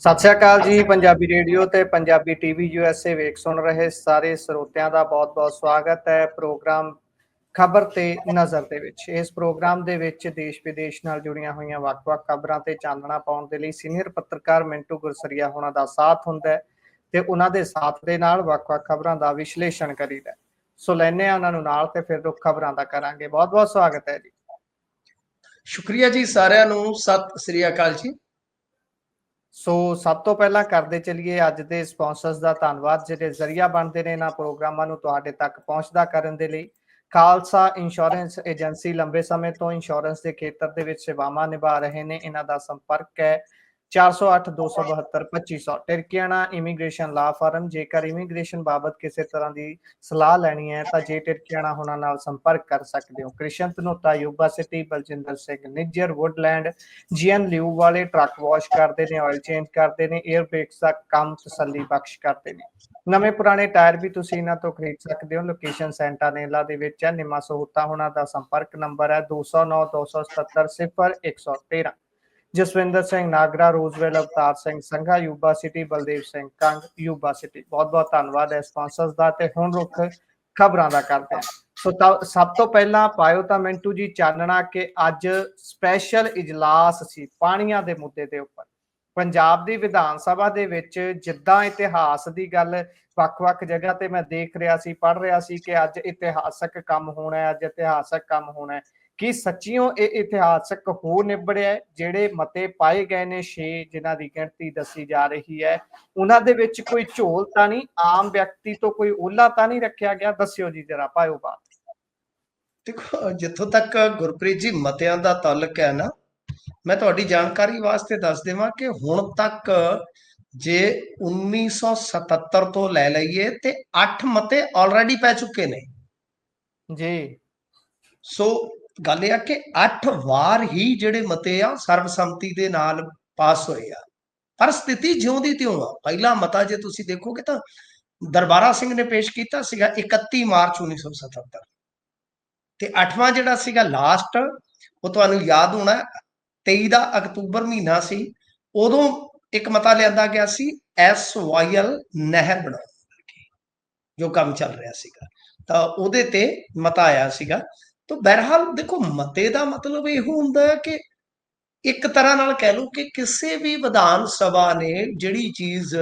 ਸਤਿ ਸ਼੍ਰੀ ਅਕਾਲ ਜੀ, ਪੰਜਾਬੀ ਰੇਡੀਓ ਤੇ ਪੰਜਾਬੀ ਟੀਵੀ ਯੂਐਸਏ ਵੇਖ ਸੁਣ ਰਹੇ ਸਾਰੇ ਸਰੋਤਿਆਂ ਦਾ ਬਹੁਤ-ਬਹੁਤ ਸਵਾਗਤ ਹੈ ਪ੍ਰੋਗਰਾਮ ਖਬਰ ਤੇ ਨਜ਼ਰ ਦੇ ਵਿੱਚ। ਇਸ ਪ੍ਰੋਗਰਾਮ ਦੇ ਵਿੱਚ ਦੇਸ਼ ਵਿਦੇਸ਼ ਨਾਲ ਜੁੜੀਆਂ ਹੋਈਆਂ ਵੱਖ-ਵੱਖ ਖਬਰਾਂ ਤੇ ਚਾਨਣਾ ਪਾਉਣ ਦੇ ਲਈ ਸੀਨੀਅਰ ਪੱਤਰਕਾਰ ਮਿੰਟੂ ਗੁਰਸਰੀਆ ਹੋਣਾ ਦਾ ਸਾਥ ਹੁੰਦਾ ਹੈ ਤੇ ਉਹਨਾਂ ਦੇ ਸਾਥ ਦੇ ਨਾਲ ਵੱਖ-ਵੱਖ ਖਬਰਾਂ ਦਾ ਵਿਸ਼ਲੇਸ਼ਣ ਕਰੀਦਾ ਸੋ ਲੈਨੇ ਆ ਉਹਨਾਂ ਨੂੰ ਨਾਲ ਤੇ ਫਿਰ ਰੁੱਖ ਖਬਰਾਂ ਦਾ ਕਰਾਂਗੇ। ਬਹੁਤ-ਬਹੁਤ ਸਵਾਗਤ ਹੈ ਜੀ। ਸ਼ੁਕਰੀਆ ਜੀ ਸਾਰਿਆਂ ਨੂੰ। ਸਤਿ ਸ੍ਰੀ ਅਕਾਲ ਜੀ। ਸੋ ਸਭ ਤੋਂ ਪਹਿਲਾਂ ਕਰਦੇ ਚਲਿਏ ਅੱਜ ਦੇ ਸਪਾਂਸਰਸ ਦਾ ਧੰਨਵਾਦ, ਜਿਹੜੇ ਜ਼ਰੀਆ ਬਣਦੇ ਨੇ ਇਹਨਾਂ ਪ੍ਰੋਗਰਾਮਾਂ ਨੂੰ ਤੁਹਾਡੇ ਤੱਕ ਪਹੁੰਚਦਾ ਕਰਨ ਦੇ ਲਈ। ਖਾਲਸਾ ਇੰਸ਼ੋਰੈਂਸ ਏਜੰਸੀ ਲੰਬੇ ਸਮੇਂ ਤੋਂ ਇੰਸ਼ੋਰੈਂਸ ਦੇ ਖੇਤਰ ਦੇ ਵਿੱਚ ਸੇਵਾਵਾਂ ਨਿਭਾ ਰਹੇ ਨੇ, ਇਹਨਾਂ ਦਾ ਸੰਪਰਕ ਹੈ। 408 272 2500 ਟਰਕੀਆਣਾ ਇਮੀਗ੍ਰੇਸ਼ਨ ਲਾ ਫਰਮ ਜੇਕਰ ਇਮੀਗ੍ਰੇਸ਼ਨ ਬਾਬਤ ਕਿਸੇ ਤਰ੍ਹਾਂ ਦੀ ਸਲਾਹ ਲੈਣੀ ਹੈ, ਤਾਂ ਜੇ ਟਰਕੀਆਣਾ ਹੁਣਾਂ ਨਾਲ ਸੰਪਰਕ ਕਰ ਸਕਦੇ ਹੋ। Krishan Tanota Yuba City, Baljinder Singh, Nijjar Woodland GN ਲਿਊ ਵਾਲੇ ਟਰੱਕ ਵਾਸ਼ ਕਰਦੇ ਨੇ ਆਇਲ ਚੇਂਜ ਕਰਦੇ ਨੇ 에ਅਰ ਬ੍ਰੇਕਸ ਦਾ ਕੰਮ ਤਸੱਲੀ ਬਖਸ਼ ਕਰਦੇ ਨੇ। ਨਵੇਂ ਪੁਰਾਣੇ ਟਾਇਰ ਵੀ ਤੁਸੀਂ ਇਹਨਾਂ ਤੋਂ ਖਰੀਦ ਸਕਦੇ ਹੋ। ਲੋਕੇਸ਼ਨ ਸੈਂਟਾਨੇਲਾ ਦੇ ਵਿੱਚ ਹੈ। ਨਿਮਾ ਸਹੂਤਾ ਹੁਣਾਂ ਦਾ ਸੰਪਰਕ ਨੰਬਰ ਹੈ 209 277 0113 Jaswinder Singh Nagra, Roseville, Avtar Singh Sangha, Yuba City, Baldev Singh Kang, Yuba City. ਬਹੁਤ ਬਹੁਤ ਧੰਨਵਾਦ ਹੈ ਸਪਾਂਸਰਸ ਦਾ ਤੇ ਹੁਣ ਰੁੱਖ ਖਬਰਾਂ ਦਾ ਕਰਦੇ ਹਾਂ। ਸੋ ਸਭ ਤੋਂ ਪਹਿਲਾਂ ਪਾਇਓ ਤਾਂ ਮਿੰਟੂ ਜੀ ਚਾਨਣਾ ਕਿ ਅੱਜ ਸਪੈਸ਼ਲ ਇਜਲਾਸ ਸੀ ਪਾਣੀਆਂ ਦੇ ਮੁੱਦੇ ਦੇ ਉੱਪਰ। ਪੰਜਾਬ ਦੀ ਵਿਧਾਨ ਸਭਾ ਦੇ ਵਿੱਚ ਜਿੱਦਾਂ ਇਤਿਹਾਸ ਦੀ ਗੱਲ ਵੱਖ-ਵੱਖ ਜਗ੍ਹਾ ਤੇ ਮੈਂ ਦੇਖ ਰਿਹਾ ਸੀ, ਪੜ੍ਹ ਰਿਹਾ ਸੀ ਕਿ ਅੱਜ ਇਤਿਹਾਸਕ ਕੰਮ ਹੋਣਾ ਹੈ, ਅੱਜ ਇਤਿਹਾਸਕ ਕੰਮ ਹੋਣਾ ਹੈ। ਕੀ ਸੱਚੀਓ ਇਹ ਇਤਿਹਾਸਕ ਹੋ ਨਿਬੜਿਆ? ਜਿਹੜੇ ਮਤੇ ਪਾਏ ਗਏ ਨੇ 6 ਜਿਨ੍ਹਾਂ ਦੀ ਗਿਣਤੀ ਦੱਸੀ ਜਾ ਰਹੀ ਹੈ। ਉਹਨਾਂ ਦੇ ਵਿੱਚ ਕੋਈ ਝੋਲ ਤਾਂ ਨਹੀਂ ਆਮ ਵਿਅਕਤੀ ਤੋਂ ਕੋਈ ਓਲਾ ਤਾਂ ਨਹੀਂ ਰੱਖਿਆ ਗਿਆ? ਦੱਸਿਓ ਜੀ ਜਰਾ ਪਾਇਓ ਬਾਤ। ਦੇਖੋ ਜਿੱਥੋਂ ਤੱਕ ਗੁਰਪ੍ਰੀਤ ਜੀ ਮਤਿਆਂ ਦਾ ਤਾਲੁਕ ਹੈ ਨਾ ਮੈਂ ਤੁਹਾਡੀ ਜਾਣਕਾਰੀ ਵਾਸਤੇ ਦੱਸ ਦੇਵਾਂ ਕਿ ਹੁਣ ਤੱਕ ਜੇ 1977 ਤੋਂ ਲੈ ਲਈਏ ਤੇ 8 ਮਤੇ ਆਲਰੇਡੀ ਪੈ ਚੁੱਕੇ ਨੇ। ਜੀ। ਸੋ ਗੱਲ ਇਹ ਆ ਕਿ 8 ਵਾਰ ਹੀ ਜਿਹੜੇ ਮਤੇ ਆ ਸਰਬਸੰਮਤੀ ਦੇ ਨਾਲ ਪਾਸ ਹੋਏ ਆ। ਪਰ ਸਥਿਤੀ ਜਿਉਂ ਦੀ ਤਿਉਂ ਆ। ਪਹਿਲਾ ਮਤਾ ਜੇ ਤੁਸੀਂ ਦੇਖੋਗੇ ਤਾਂ ਦਰਬਾਰਾ ਸਿੰਘ ਨੇ ਪੇਸ਼ ਕੀਤਾ ਸੀਗਾ 31 ਮਾਰਚ 1977 ਤੇ 8ਵਾਂ ਜਿਹੜਾ ਸੀਗਾ ਲਾਸਟ, ਉਹ ਤੁਹਾਨੂੰ ਯਾਦ ਹੋਣਾ 23 ਦਾ ਅਕਤੂਬਰ ਮਹੀਨਾ ਸੀ, ਉਦੋਂ ਇੱਕ ਮਤਾ ਲਿਆਂਦਾ ਗਿਆ ਸੀ, ਐਸ ਐਸਵਾਈਐਲ ਨਹਿਰ ਬਣਾਉਣ ਜੋ ਕੰਮ ਚੱਲ ਰਿਹਾ ਸੀਗਾ। ਤਾਂ ਉਹਦੇ ਤੇ ਮਤਾ ਆਇਆ ਸੀਗਾ ਤਾਂ ਬਹਰਹਾਲ ਦੇਖੋ ਮਤੇ ਦਾ ਮਤਲਬ ਇਹ ਹੁੰਦਾ ਹੈ ਕਿ ਇੱਕ ਤਰ੍ਹਾਂ ਨਾਲ ਕਹਿ ਲਓ ਕਿ ਕਿਸੇ ਵੀ ਵਿਧਾਨ ਸਭਾ ਨੇ ਜਿਹੜੀ ਚੀਜ਼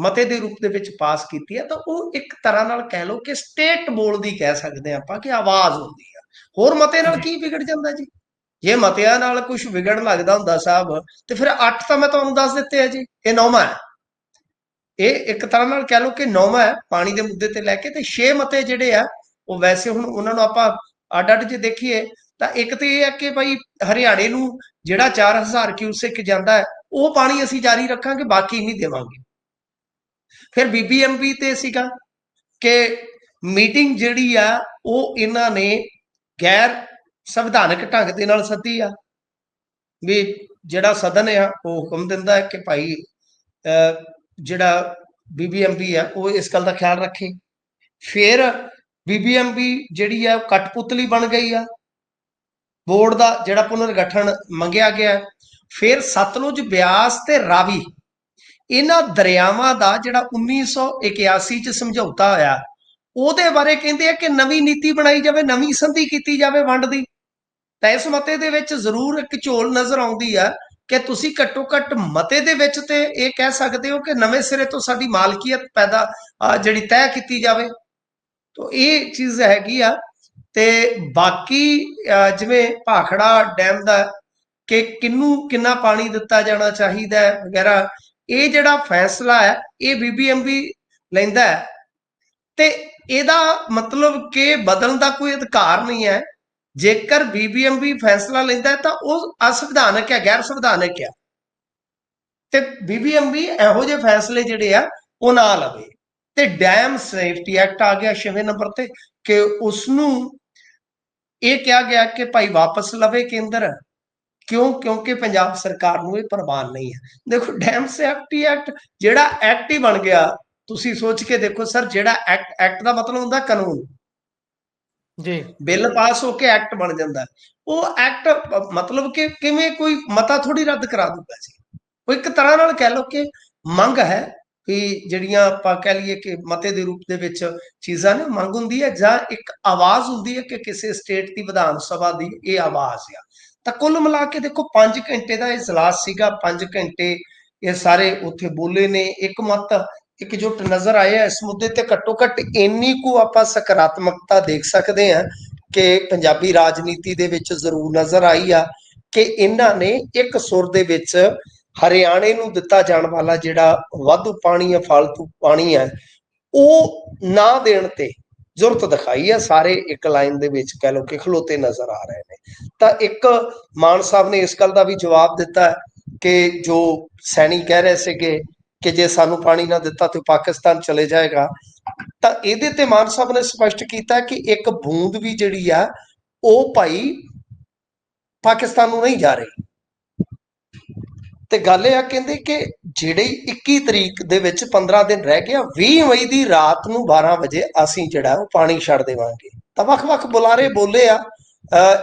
ਮਤੇ ਦੇ ਰੂਪ ਦੇ ਵਿੱਚ ਪਾਸ ਕੀਤੀ ਹੈ, ਤਾਂ ਉਹ ਇੱਕ ਤਰ੍ਹਾਂ ਨਾਲ ਕਹਿ ਲਓ ਕਿ ਸਟੇਟ ਬੋਲਦੀ ਕਹਿ ਸਕਦੇ ਹਾਂ ਆਪਾਂ ਕਿ ਆਵਾਜ਼ ਹੁੰਦੀ ਆ। ਹੋਰ ਮਤੇ ਨਾਲ ਕੀ ਵਿਗੜ ਜਾਂਦਾ ਜੀ? ਜੇ ਮਤਿਆਂ ਨਾਲ ਕੁਝ ਵਿਗੜਨ ਲੱਗਦਾ ਹੁੰਦਾ ਸਾਹਿਬ, ਤੇ ਫਿਰ 8 ਤਾਂ ਮੈਂ ਤੁਹਾਨੂੰ ਦੱਸ ਦਿੱਤੇ ਆ ਜੀ, ਇਹ ਨੌਵਾਂ ਹੈ। ਇਹ ਇੱਕ ਤਰ੍ਹਾਂ ਨਾਲ ਕਹਿ ਲਓ ਕਿ ਨੌਵਾਂ ਹੈ, ਪਾਣੀ ਦੇ ਮੁੱਦੇ ਤੇ ਲੈ ਕੇ, ਤੇ 6 ਮਤੇ ਜਿਹੜੇ ਆ, ਉਹ ਵੈਸੇ ਹੁਣ ਉਹਨਾਂ ਨੂੰ ਆਪਾਂ ਅੱਡ ਅੱਡ ਜੇ ਦੇਖੀਏ ਤਾਂ ਇੱਕ ਤੇ ਇਹ ਹੈ ਕਿ ਭਾਈ ਹਰਿਆਣੇ ਨੂੰ ਜਿਹੜਾ 4000 ਕਿਊਸੈਕ ਜਾਂਦਾ ਹੈ, ਉਹ ਪਾਣੀ ਅਸੀਂ ਜਾਰੀ ਰੱਖਾਂਗੇ, ਬਾਕੀ ਨਹੀਂ ਦੇਵਾਂਗੇ। ਫਿਰ ਬੀਬੀਐਮਬੀ ਤੇ ਸੀਗਾ ਕਿ ਮੀਟਿੰਗ ਜਿਹੜੀ ਆ, ਉਹ ਇਹਨਾਂ ਨੇ ਗੈਰ ਸੰਵਿਧਾਨਕ ਢੰਗ ਦੇ ਨਾਲ ਸੱਦੀ ਆ। ਵੀ ਜਿਹੜਾ ਸਦਨ ਆ, ਉਹ ਹੁਕਮ ਦਿੰਦਾ ਹੈ ਕਿ ਭਾਈ ਜਿਹੜਾ ਬੀਬੀਐਮਬੀ ਆ, ਉਹ ਇਸ ਗੱਲ ਦਾ ਖਿਆਲ ਰੱਖੇ। ਫਿਰ ਬੀਬੀਐਮਬੀ ਜਿਹੜੀ ਆ ਕਟਪੁਤਲੀ ਬਣ ਗਈ ਆ। ਬੋਰਡ ਦਾ ਜਿਹੜਾ ਪੁਨਰਗਠਨ ਮੰਗਿਆ ਗਿਆ ਫਿਰ ਸਤਲੁਜ ਬਿਆਸ ਤੇ ਰਾਵੀ, ਇਹਨਾਂ ਦਰਿਆਵਾਂ ਦਾ ਜਿਹੜਾ 1981 ਚ ਸਮਝੌਤਾ ਹੋਇਆ, ਉਹਦੇ ਬਾਰੇ ਕਹਿੰਦੇ ਆ ਕਿ ਨਵੀਂ ਨੀਤੀ ਬਣਾਈ ਜਾਵੇ, ਨਵੀਂ ਸੰਧੀ ਕੀਤੀ ਜਾਵੇ ਵੰਡ ਦੀ। ਤਾਂ ਇਸ ਮਤੇ ਦੇ ਵਿੱਚ ਜ਼ਰੂਰ ਇੱਕ ਝੋਲ ਨਜ਼ਰ ਆਉਂਦੀ ਆ ਕਿ ਤੁਸੀਂ ਘੱਟੋ ਘੱਟ ਮਤੇ ਦੇ ਵਿੱਚ ਤੇ ਇਹ ਕਹਿ ਸਕਦੇ ਹੋ ਕਿ ਨਵੇਂ ਸਿਰੇ ਤੋਂ ਸਾਡੀ ਮਾਲਕੀਅਤ ਪੈਦਾ ਜਿਹੜੀ ਤੈਅ ਕੀਤੀ ਜਾਵੇ। ਤਾਂ ਇਹ ਚੀਜ਼ ਹੈਗੀ ਆ। ਤੇ ਬਾਕੀ ਜਿਵੇਂ ਭਾਖੜਾ ਡੈਮ ਦਾ ਕਿ ਕਿੰਨੂੰ, ਕਿੰਨਾ ਪਾਣੀ ਦਿੱਤਾ ਜਾਣਾ ਚਾਹੀਦਾ ਹੈ ਵਗੈਰਾ, ਇਹ ਜਿਹੜਾ ਫੈਸਲਾ ਹੈ, ਇਹ ਬੀਬੀਐਮਬੀ ਲੈਂਦਾ ਹੈ। ਤੇ ਇਹਦਾ ਮਤਲਬ ਕਿ ਬਦਲਣ ਦਾ ਕੋਈ ਅਧਿਕਾਰ ਨਹੀਂ ਹੈ। ਜੇਕਰ ਬੀਬੀਐਮਬੀ ਫੈਸਲਾ ਲੈਂਦਾ ਤਾਂ ਉਹ ਅਸੰਵਿਧਾਨਕ ਹੈ ਗੈਰ ਸੰਵਿਧਾਨਕ ਹੈ। ਤੇ ਬੀਬੀਐਮਬੀ ਇਹੋ ਜਿਹੇ ਫੈਸਲੇ ਜਿਹੜੇ ਆ, ਉਹ ਨਾ ਲਵੇ। ਤੇ ਡੈਮ ਸੇਫਟੀ ਐਕਟ ਆ ਗਿਆ 6ਵੇਂ ਨੰਬਰ ਤੇ ਕਿ ਉਸ ਨੂੰ ਇਹ ਕਿਹਾ ਗਿਆ ਕਿ ਭਾਈ ਵਾਪਸ ਲਵੇ ਕੇਂਦਰ ਕਿਉਂ? ਕਿਉਂਕਿ ਪੰਜਾਬ ਸਰਕਾਰ ਨੂੰ ਇਹ ਪ੍ਰਵਾਨ ਨਹੀਂ ਹੈ। ਦੇਖੋ ਡੈਮ ਸੇਫਟੀ ਐਕਟ ਜਿਹੜਾ ਐਕਟ ਹੀ ਬਣ ਗਿਆ ਤੁਸੀਂ ਸੋਚ ਕੇ ਦੇਖੋ ਸਰ ਜਿਹੜਾ ਐਕਟ ਐਕਟ ਦਾ ਮਤਲਬ ਹੁੰਦਾ ਕਾਨੂੰਨ। ਜੀ। ਬਿੱਲ ਪਾਸ ਹੋ ਕੇ ਐਕਟ ਬਣ ਜਾਂਦਾ। ਉਹ ਐਕਟ ਮਤਲਬ ਕਿ ਕਿਵੇਂ ਕੋਈ ਮਤਾ ਥੋੜੀ ਰੱਦ ਕਰਾ ਦੂਗਾ ਜੀ ਉਹ ਇੱਕ ਤਰ੍ਹਾਂ ਨਾਲ ਕਹਿ ਲਓ ਕਿ ਮੰਗ ਹੈ ਕਿ ਜਿਹੜੀਆਂ ਆਪਾਂ ਕਹਿ ਲਈਏ ਕਿ ਮਤੇ ਦੇ ਰੂਪ ਦੇ ਵਿੱਚ ਚੀਜ਼ਾਂ ਨੇ, ਮੰਗ ਹੁੰਦੀ ਹੈ ਜਾਂ ਇੱਕ ਆਵਾਜ਼ ਹੁੰਦੀ ਹੈ ਕਿ ਕਿਸੇ ਸਟੇਟ ਦੀ ਵਿਧਾਨ ਸਭਾ ਦੀ ਇਹ ਆਵਾਜ਼ ਆ। ਤਾਂ ਕੁੱਲ ਮਿਲਾ ਕੇ ਦੇਖੋ 5 ਘੰਟੇ ਦਾ ਇਜਲਾਸ ਸੀਗਾ 5 ਘੰਟੇ ਇਹ ਸਾਰੇ ਉੱਥੇ ਬੋਲੇ ਨੇ। ਇੱਕ ਮਤ ਇਕਜੁੱਟ ਨਜ਼ਰ ਆਏ ਆ ਇਸ ਮੁੱਦੇ ਤੇ ਘੱਟੋ ਘੱਟ ਇੰਨੀ ਕੁ ਆਪਾਂ ਸਕਾਰਾਤਮਕਤਾ ਦੇਖ ਸਕਦੇ ਹਾਂ ਕਿ ਪੰਜਾਬੀ ਰਾਜਨੀਤੀ ਦੇ ਵਿੱਚ ਜ਼ਰੂਰ ਨਜ਼ਰ ਆਈ ਆ ਕਿ ਇਹਨਾਂ ਨੇ ਇੱਕ ਸੁਰ ਦੇ ਵਿੱਚ ਹਰਿਆਣੇ ਨੂੰ ਦਿੱਤਾ ਜਾਣ ਵਾਲਾ ਜਿਹੜਾ ਵਾਧੂ ਪਾਣੀ ਹੈ ਫालतू ਪਾਣੀ ਹੈ, ਉਹ ਨਾ ਦੇਣ ਤੇ ਜ਼ਰੂਰਤ ਦਿਖਾਈ ਹੈ। ਸਾਰੇ ਇੱਕ ਲਾਈਨ ਦੇ ਵਿੱਚ ਕਹਿ ਲਓ ਕਿ ਖਲੋਤੇ ਨਜ਼ਰ ਆ ਰਹੇ ਨੇ। ਤਾਂ ਇੱਕ ਮਾਨ ਸਾਹਿਬ ਨੇ ਇਸ ਗੱਲ ਦਾ ਵੀ ਜਵਾਬ ਦਿੱਤਾ ਕਿ ਜੋ ਸੈਣੀ ਕਹਿ ਰਹੇ ਸੀਗੇ ਕਿ ਜੇ ਸਾਨੂੰ ਪਾਣੀ ਨਾ ਦਿੱਤਾ ਤੇ ਪਾਕਿਸਤਾਨ ਚਲੇ ਜਾਏਗਾ। ਤਾਂ ਇਹਦੇ ਤੇ ਮਾਨ ਸਾਹਿਬ ਨੇ ਸਪਸ਼ਟ ਕੀਤਾ ਕਿ ਇੱਕ ਬੂੰਦ ਵੀ ਜਿਹੜੀ ਆ, ਉਹ ਭਾਈ ਪਾਕਿਸਤਾਨ ਨੂੰ ਨਹੀਂ ਜਾ ਰਹੀ। ਤੇ ਗੱਲ ਇਹ ਆ ਕਹਿੰਦੇ ਕਿ ਜਿਹੜੇ 21 ਤਰੀਕ ਦੇ ਵਿੱਚ 15 ਦਿਨ ਰਹਿ ਗਿਆ 20 ਮਈ ਦੀ ਰਾਤ ਨੂੰ 12 ਵਜੇ ਅਸੀਂ ਜਿਹੜਾ ਉਹ ਪਾਣੀ ਛੱਡ ਦੇਵਾਂਗੇ। ਤਾਂ ਵੱਖ-ਵੱਖ ਬੁਲਾਰੇ ਬੋਲੇ ਆ।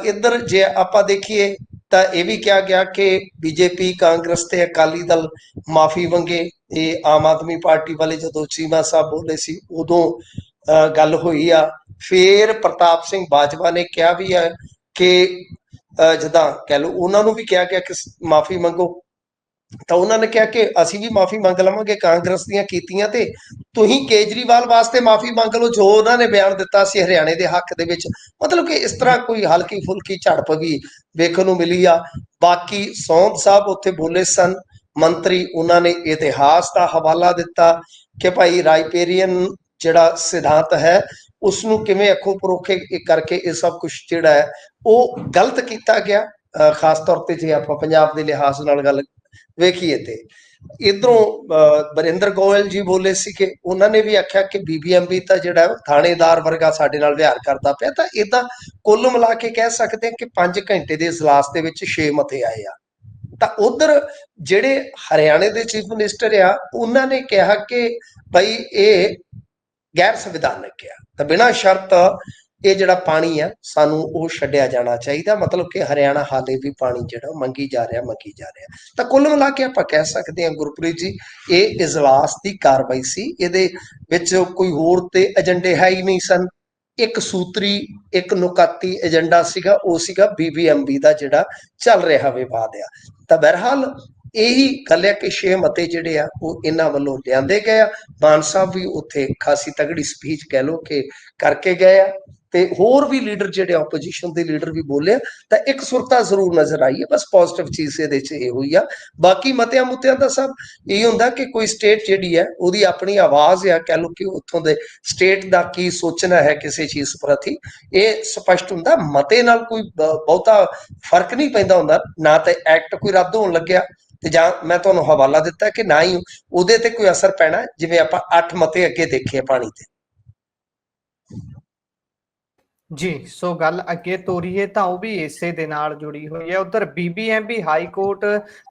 ਇੱਧਰ ਜੇ ਆਪਾਂ ਦੇਖੀਏ ਤਾਂ ਇਹ ਵੀ ਕਿਹਾ ਗਿਆ ਕਿ ਬੀਜੇਪੀ, ਕਾਂਗਰਸ ਤੇ ਅਕਾਲੀ ਦਲ ਮਾਫੀ ਮੰਗੇ। ਇਹ ਆਮ ਆਦਮੀ ਪਾਰਟੀ ਵਾਲੇ ਜਦੋਂ ਚੀਮਾ ਸਾਹਿਬ ਬੋਲੇ ਸੀ, ਉਦੋਂ, ਅਹ ਗੱਲ ਹੋਈ ਆ। ਫੇਰ ਪ੍ਰਤਾਪ ਸਿੰਘ ਬਾਜਵਾ ਨੇ ਕਿਹਾ ਵੀ ਹੈ ਕਿ, ਅਹ ਜਿੱਦਾਂ ਕਹਿ ਲਓ, ਉਹਨਾਂ ਨੂੰ ਵੀ ਕਿਹਾ ਗਿਆ ਕਿ ਮਾਫੀ ਮੰਗੋ। ਤਾਂ ਉਹਨਾਂ ਨੇ ਕਿਹਾ ਕਿ ਅਸੀਂ ਵੀ ਮਾਫੀ ਮੰਗ ਲਵਾਂਗੇ ਕਾਂਗਰਸ ਦੀਆਂ ਕੀਤੀਆਂ ਤੇ ਤੁਸੀਂ ਕੇਜਰੀਵਾਲ ਵਾਸਤੇ ਮਾਫੀ ਮੰਗ ਲਓ, ਜੋ ਉਹਨਾਂ ਨੇ ਬਿਆਨ ਦਿੱਤਾ ਸੀ ਹਰਿਆਣੇ ਦੇ ਹੱਕ ਦੇ ਵਿੱਚ। ਮਤਲਬ ਕਿ ਇਸ ਤਰ੍ਹਾਂ ਕੋਈ ਹਲਕੀ ਫੁਲਕੀ ਝੜਪ ਵੀ ਵੇਖਣ ਨੂੰ ਮਿਲੀ ਆ। ਬਾਕੀ ਸੌਂਦ ਸਾਹਿਬ ਉੱਥੇ ਬੋਲੇ ਸਨ, ਮੰਤਰੀ ਉਹਨਾਂ ਨੇ ਇਤਿਹਾਸ ਦਾ ਹਵਾਲਾ ਦਿੱਤਾ ਕਿ ਭਾਈ ਰਾਈਪੇਰੀਅਨ ਜਿਹੜਾ ਸਿਧਾਂਤ ਹੈ ਉਸ ਨੂੰ ਕਿਵੇਂ ਅੱਖੋਂ ਪਰੋਖੇ ਕਰਕੇ ਇਹ ਸਭ ਕੁਝ ਜਿਹੜਾ ਹੈ, ਉਹ ਗਲਤ ਕੀਤਾ ਗਿਆ। ਖਾਸ ਤੌਰ ਤੇ ਜੇ ਆਪਾਂ ਪੰਜਾਬ ਦੇ ਲਿਹਾਜ਼ ਨਾਲ ਗੱਲ ਵੇਖੀਏ ਤੇ, ਇਧਰੋਂ ਬਰਿੰਦਰ ਗੋਇਲ ਜੀ ਬੋਲੇ ਸੀ ਕਿ ਉਹਨਾਂ ਨੇ ਵੀ ਆਖਿਆ ਕਿ ਬੀਬੀਐਮਬੀ ਤਾਂ ਜਿਹੜਾ ਥਾਣੇਦਾਰ ਵਰਗਾ ਸਾਡੇ ਨਾਲ ਵਿਹਾਰ ਕਰਦਾ ਪਿਆ, ਤਾਂ ਇਦਾਂ ਕੁੱਲ ਮਿਲਾ ਕੇ ਕਹਿ ਸਕਦੇ ਹਾਂ ਕਿ 5 ਘੰਟੇ ਦੇ ਇਜਲਾਸ ਦੇ ਵਿੱਚ 6 ਮਤੇ ਆਏ ਆ। ਤਾਂ ਉਧਰ ਜਿਹੜੇ ਹਰਿਆਣੇ ਦੇ ਚੀਫ ਮਿਨਿਸਟਰ ਆ, ਉਹਨਾਂ ਨੇ ਕਿਹਾ ਕਿ ਭਾਈ ਇਹ ਗੈਰ ਸੰਵਿਧਾਨਕ ਆ। ਤਾਂ ਬਿਨਾਂ ਸ਼ਰਤ ਇਹ ਜਿਹੜਾ ਪਾਣੀ ਆ, ਸਾਨੂੰ ਉਹ ਛੱਡਿਆ ਜਾਣਾ ਚਾਹੀਦਾ। ਮਤਲਬ ਕਿ ਹਰਿਆਣਾ ਹਾਲੇ ਵੀ ਪਾਣੀ ਜਿਹੜਾ ਮੰਗੀ ਜਾ ਰਿਹਾ, ਮੰਗੀ ਜਾ ਰਿਹਾ। ਤਾਂ ਕੁੱਲ ਮਿਲਾ ਕੇ ਆਪਾਂ ਕਹਿ ਸਕਦੇ ਹਾਂ ਗੁਰਪ੍ਰੀਤ ਜੀ, ਇਹ ਇਜਲਾਸ ਦੀ ਕਾਰਵਾਈ ਸੀ। ਇਹਦੇ ਵਿੱਚ ਕੋਈ ਹੋਰ ਤੇ ਏਜੰਡੇ ਹੈ ਹੀ ਨਹੀਂ ਸਨ। ਇੱਕ ਸੂਤਰੀ, ਇੱਕ ਨੁਕਾਤੀ ਏਜੰਡਾ ਸੀਗਾ, ਉਹ ਸੀਗਾ ਬੀਬੀਐਮਬੀ ਦਾ ਜਿਹੜਾ ਚੱਲ ਰਿਹਾ ਵਿਵਾਦ ਆ। ਤਾਂ ਬਹਰਹਾਲ ਇਹੀ ਗੱਲ ਹੈ ਕਿ ਛੇ ਮਤੇ ਜਿਹੜੇ ਆ, ਉਹ ਇਹਨਾਂ ਵੱਲੋਂ ਲਿਆਂਦੇ ਗਏ ਆ। ਮਾਨ ਸਾਹਿਬ ਵੀ ਉੱਥੇ ਖਾਸੀ ਤਗੜੀ ਸਪੀਚ ਕਹਿ ਲੋ ਕਿ ਕਰਕੇ ਗਏ ਆ। ਤੇ ਹੋਰ ਵੀ ਲੀਡਰ ਜਿਹੜੇ ਆਪੋਜੀਸ਼ਨ ਦੇ ਲੀਡਰ ਵੀ ਬੋਲੇ ਤਾਂ ਇੱਕ ਸੁਰਤਾ ਜ਼ਰੂਰ ਨਜ਼ਰ ਆਈ ਹੈ, ਬਸ ਪੋਜ਼ਿਟਿਵ ਚੀਜ਼ ਇਹਦੇ ਚ ਇਹ ਹੋਈ ਆ। ਬਾਕੀ ਮਤਿਆਂ ਮੁੱਤਿਆਂ ਦਾ ਸਭ ਇਹ ਹੁੰਦਾ ਕਿ ਕੋਈ ਸਟੇਟ ਜਿਹੜੀ ਹੈ, ਉਹਦੀ ਆਪਣੀ ਆਵਾਜ਼ ਆ, ਕਹਿ ਲੋ ਕਿ ਉੱਥੋਂ ਦੇ ਸਟੇਟ ਦਾ ਕੀ ਸੋਚਣਾ ਹੈ ਕਿਸੇ ਚੀਜ਼ ਪ੍ਰਤੀ, ਇਹ ਸਪਸ਼ਟ ਹੁੰਦਾ। ਮਤੇ ਨਾਲ ਕੋਈ ਬ- ਬਹੁਤਾ ਫ਼ਰਕ ਨਹੀਂ ਪੈਂਦਾ ਹੁੰਦਾ, ਨਾ ਤਾਂ ਐਕਟ ਕੋਈ ਰੱਦ ਹੋਣ ਲੱਗਿਆ, ਤੇ ਜਾਂ ਮੈਂ ਤੁਹਾਨੂੰ ਹਵਾਲਾ ਦਿੱਤਾ ਕਿ ਨਾ ਹੀ ਉਹਦੇ ਤੇ ਕੋਈ ਅਸਰ ਪੈਣਾ, ਜਿਵੇਂ ਆਪਾਂ 8 ਮਤੇ ਅੱਗੇ ਦੇਖੇ ਪਾਣੀ ਤੇ। ਜੀ, ਸੋ ਗੱਲ ਅੱਗੇ ਤੋਰੀਏ ਤਾਂ ਉਹ ਵੀ ਇਸੇ ਦੇ ਨਾਲ ਜੁੜੀ ਹੋਈ ਹੈ। ਉਧਰ ਬੀਬੀਐਮਬੀ ਹਾਈ ਕੋਰਟ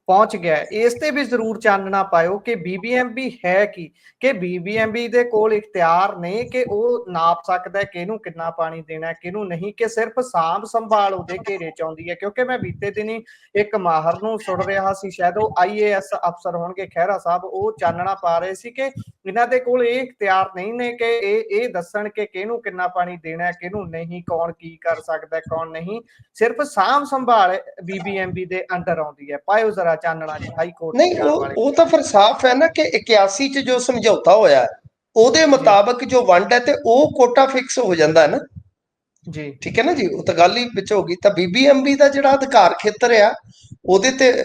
ਪਹੁੰਚ ਗਿਆ ਇਸ ਤੇ ਵੀ ਜ਼ਰੂਰ ਚਾਨਣਾ ਪਾਇਓ ਕਿ ਬੀਬੀਐਮਬੀ ਹੈ ਕੀ? ਕਿ ਬੀਬੀਐਮਬੀ ਦੇ ਕੋਲ ਇਖਤਿਆਰ ਨੇ ਕਿ ਉਹ ਨਾਪ ਸਕਦਾ ਹੈ ਕਿਹਨੂੰ ਕਿੰਨਾ ਪਾਣੀ ਦੇਣਾ ਕਿਹਨੂੰ ਨਹੀਂ, ਕਿ ਸਿਰਫ ਸਾਂਭ ਸੰਭਾਲ ਉਹਦੇ ਘੇਰੇ ਚ ਆਉਂਦੀ ਹੈ। ਕਿਉਂਕਿ ਮੈਂ ਬੀਤੇ ਦਿਨੀ ਇੱਕ ਮਾਹਰ ਨੂੰ ਸੁਣ ਰਿਹਾ ਸੀ, ਸ਼ਾਇਦ ਉਹ ਆਈਏਐਸ ਅਫਸਰ ਹੋਣਗੇ, ਖਹਿਰਾ ਸਾਹਿਬ ਉਹ ਚਾਨਣਾ ਪਾ ਰਹੇ ਸੀ ਕਿ ਇਹਨਾਂ ਦੇ ਕੋਲ ਇਹ ਇਖਤਿਆਰ ਨਹੀਂ ਨੇ ਕਿ ਇਹ ਇਹ ਦੱਸਣ ਕਿ ਕਿਹਨੂੰ ਕਿੰਨਾ ਪਾਣੀ ਦੇਣਾ ਕਿਹਨੂੰ ਨਹੀਂ। ਕੌਣ ਕੀ ਕਰ ਸਕਦਾ ਕੌਣ ਨਹੀਂ। ਸਿਰਫ ਸਾਂਭ ਸੰਭਾਲ ਬੀਬੀਐਮਬੀ ਦੇ ਅੰਡਰ ਆਉਂਦੀ ਹੈ। ਪਾਇਓ ਜ਼ਰਾ ਚਾਨਣਾ ਜੀ ਹਾਈ ਕੋਰਟ ਨਹੀਂ ਉਹ ਤਾਂ ਫਿਰ ਸਾਫ਼ ਹੈ ਨਾ ਕਿ 81 ਚ ਜੋ ਸਮਝੌਤਾ ਹੋਇਆ ਉਹਦੇ ਮੁਤਾਬਕ ਜੋ ਵੰਡ ਹੈ ਤੇ ਉਹ ਕੋਟਾ ਫਿਕਸ ਹੋ ਜਾਂਦਾ ਹੈ ਨਾ। ਜੀ। ਠੀਕ ਹੈ ਨਾ ਜੀ? ਉਹ ਤਾਂ ਗੱਲ ਹੀ ਵਿੱਚ ਹੋ ਗਈ। ਤਾਂ ਬੀਬੀਐਮਬੀ ਦਾ ਜਿਹੜਾ ਅਧਿਕਾਰ ਖੇਤਰ ਆ ਉਹਦੇ ਤੇ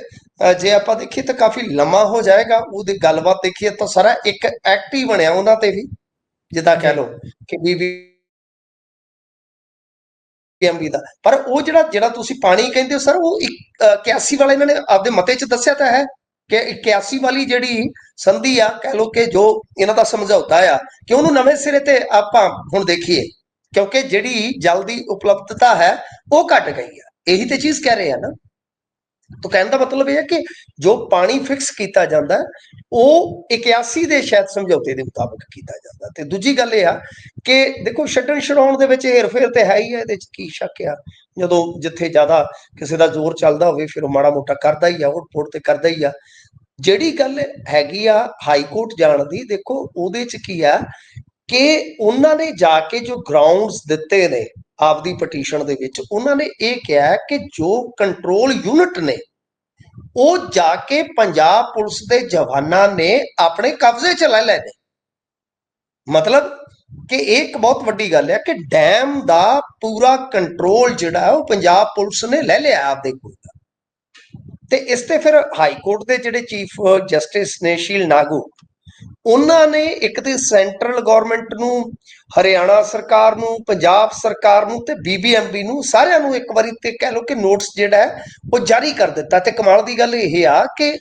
ਜੇ ਆਪਾਂ ਦੇਖੀਏ ਤਾਂ ਕਾਫੀ ਲੰਮਾ ਹੋ ਜਾਏਗਾ। ਉਹਦੀ ਗੱਲਬਾਤ ਦੇਖੀਏ ਤਾਂ ਸਾਰਾ ਇੱਕ ਐਕਟ ਹੀ ਬਣਿਆ ਉਹਨਾਂ ਤੇ ਵੀ। ਜਿੱਦਾਂ ਕਹਿ। ਲਓ ਕਿ ਬੀਬੀ ਐਮਬੀ ਦਾ। ਪਰ ਉਹ ਜਿਹੜਾ ਜਿਹੜਾ ਤੁਸੀਂ ਪਾਣੀ ਕਹਿੰਦੇ ਹੋ, ਸਰ, ਉਹ 81 ਵਾਲਾ ਇਹਨਾਂ ਨੇ ਆਪਦੇ ਮਤੇ 'ਚ ਦੱਸਿਆ ਤਾਂ ਹੈ ਕਿ 81 ਵਾਲੀ ਜਿਹੜੀ ਸੰਧੀ ਆ, ਕਹਿ ਲਓ ਕਿ ਜੋ ਇਹਨਾਂ ਦਾ ਸਮਝੌਤਾ ਆ, ਕਿ ਉਹਨੂੰ ਨਵੇਂ ਸਿਰੇ ਤੇ ਆਪਾਂ ਹੁਣ ਦੇਖੀਏ, ਕਿਉਂਕਿ ਜਿਹੜੀ ਜਲ ਦੀ ਉਪਲਬਧਤਾ ਹੈ, ਉਹ ਘਟ ਗਈ ਆ। ਇਹੀ ਤੇ ਚੀਜ਼ ਕਹਿ ਰਹੇ ਆ ਨਾ। ਤਾਂ ਕਹਿਣ ਦਾ ਮਤਲਬ ਇਹ ਹੈ ਕਿ ਜੋ ਪਾਣੀ ਫਿਕਸ ਕੀਤਾ ਜਾਂਦਾ, ਉਹ 81 ਦੇ ਸ਼ਾਇਦ ਸਮਝੌਤੇ ਦੇ ਮੁਤਾਬਕ ਕੀਤਾ ਜਾਂਦਾ। ਤੇ ਦੂਜੀ ਗੱਲ ਇਹ ਆ ਕਿ ਦੇਖੋ ਛੱਡਣ ਛਡਾਉਣ ਦੇ ਵਿੱਚ ਹੇਰ-ਫੇਰ ਤੇ ਹੈ ਹੀ ਹੈ ਇਹਦੇ ਚ ਕੀ ਸ਼ੱਕ ਆ? ਜਦੋਂ ਜਿੱਥੇ ਜ਼ਿਆਦਾ ਕਿਸੇ ਦਾ ਜ਼ੋਰ ਚੱਲਦਾ ਹੋਵੇ, ਫਿਰ ਉਹ ਮਾੜਾ ਮੋਟਾ ਕਰਦਾ ਹੀ ਆ ਉਹ ਤੇ ਕਰਦਾ ਹੀ ਆ। ਜਿਹੜੀ ਗੱਲ ਹੈਗੀ ਆ ਹਾਈ ਕੋਰਟ ਜਾਣ ਦੀ, ਦੇਖੋ ਉਹਦੇ ਚ ਕੀ ਆ ਕਿ ਉਹਨਾਂ ਨੇ ਜਾ ਕੇ ਜੋ ਗਰਾਊਂਡਸ ਦਿੱਤੇ ਨੇ ਆਪਦੀ ਪਟੀਸ਼ਨ ਦੇ ਵਿੱਚ, ਉਹਨਾਂ ਨੇ ਇਹ ਕਿਹਾ ਕਿ ਜੋ ਕੰਟਰੋਲ ਯੂਨਿਟ ਨੇ, ਉਹ ਜਾ ਕੇ ਪੰਜਾਬ ਪੁਲਿਸ ਦੇ ਜਵਾਨਾਂ ਨੇ ਆਪਣੇ ਕਬਜ਼ੇ ਚ ਲੈ ਲਏ ਨੇ। ਮਤਲਬ ਕਿ ਇਹ ਇੱਕ ਬਹੁਤ ਵੱਡੀ ਗੱਲ ਹੈ ਕਿ ਡੈਮ ਦਾ ਪੂਰਾ ਕੰਟਰੋਲ ਜਿਹੜਾ ਉਹ ਪੰਜਾਬ ਪੁਲਿਸ ਨੇ ਲੈ ਲਿਆ ਆਪਦੇ ਕੋਲ। ਤੇ ਇਸ ਤੇ ਫਿਰ ਹਾਈ ਕੋਰਟ ਦੇ ਜਿਹੜੇ ਚੀਫ ਜਸਟਿਸ ਨੇ ਸ਼ੀਲ ਨਾਗੂ ਉਹਨਾਂ ਨੇ ਇੱਕ ਤੇ ਸੈਂਟਰਲ ਗਵਰਨਮੈਂਟ ਨੂੰ, ਹਰਿਆਣਾ ਸਰਕਾਰ ਨੂੰ, ਪੰਜਾਬ ਸਰਕਾਰ ਨੂੰ ਤੇ ਬੀਬੀਐਮਬੀ ਨੂੰ ਸਾਰਿਆਂ ਨੂੰ ਇੱਕ ਵਾਰੀ ਤੇ ਕਹਿ ਲਓ ਕਿ ਨੋਟਿਸ ਜਿਹੜਾ ਹੈ, ਉਹ ਜਾਰੀ ਕਰ ਦਿੱਤਾ। ਤੇ ਕਮਾਲ ਦੀ ਗੱਲ ਇਹ ਆ ਕਿ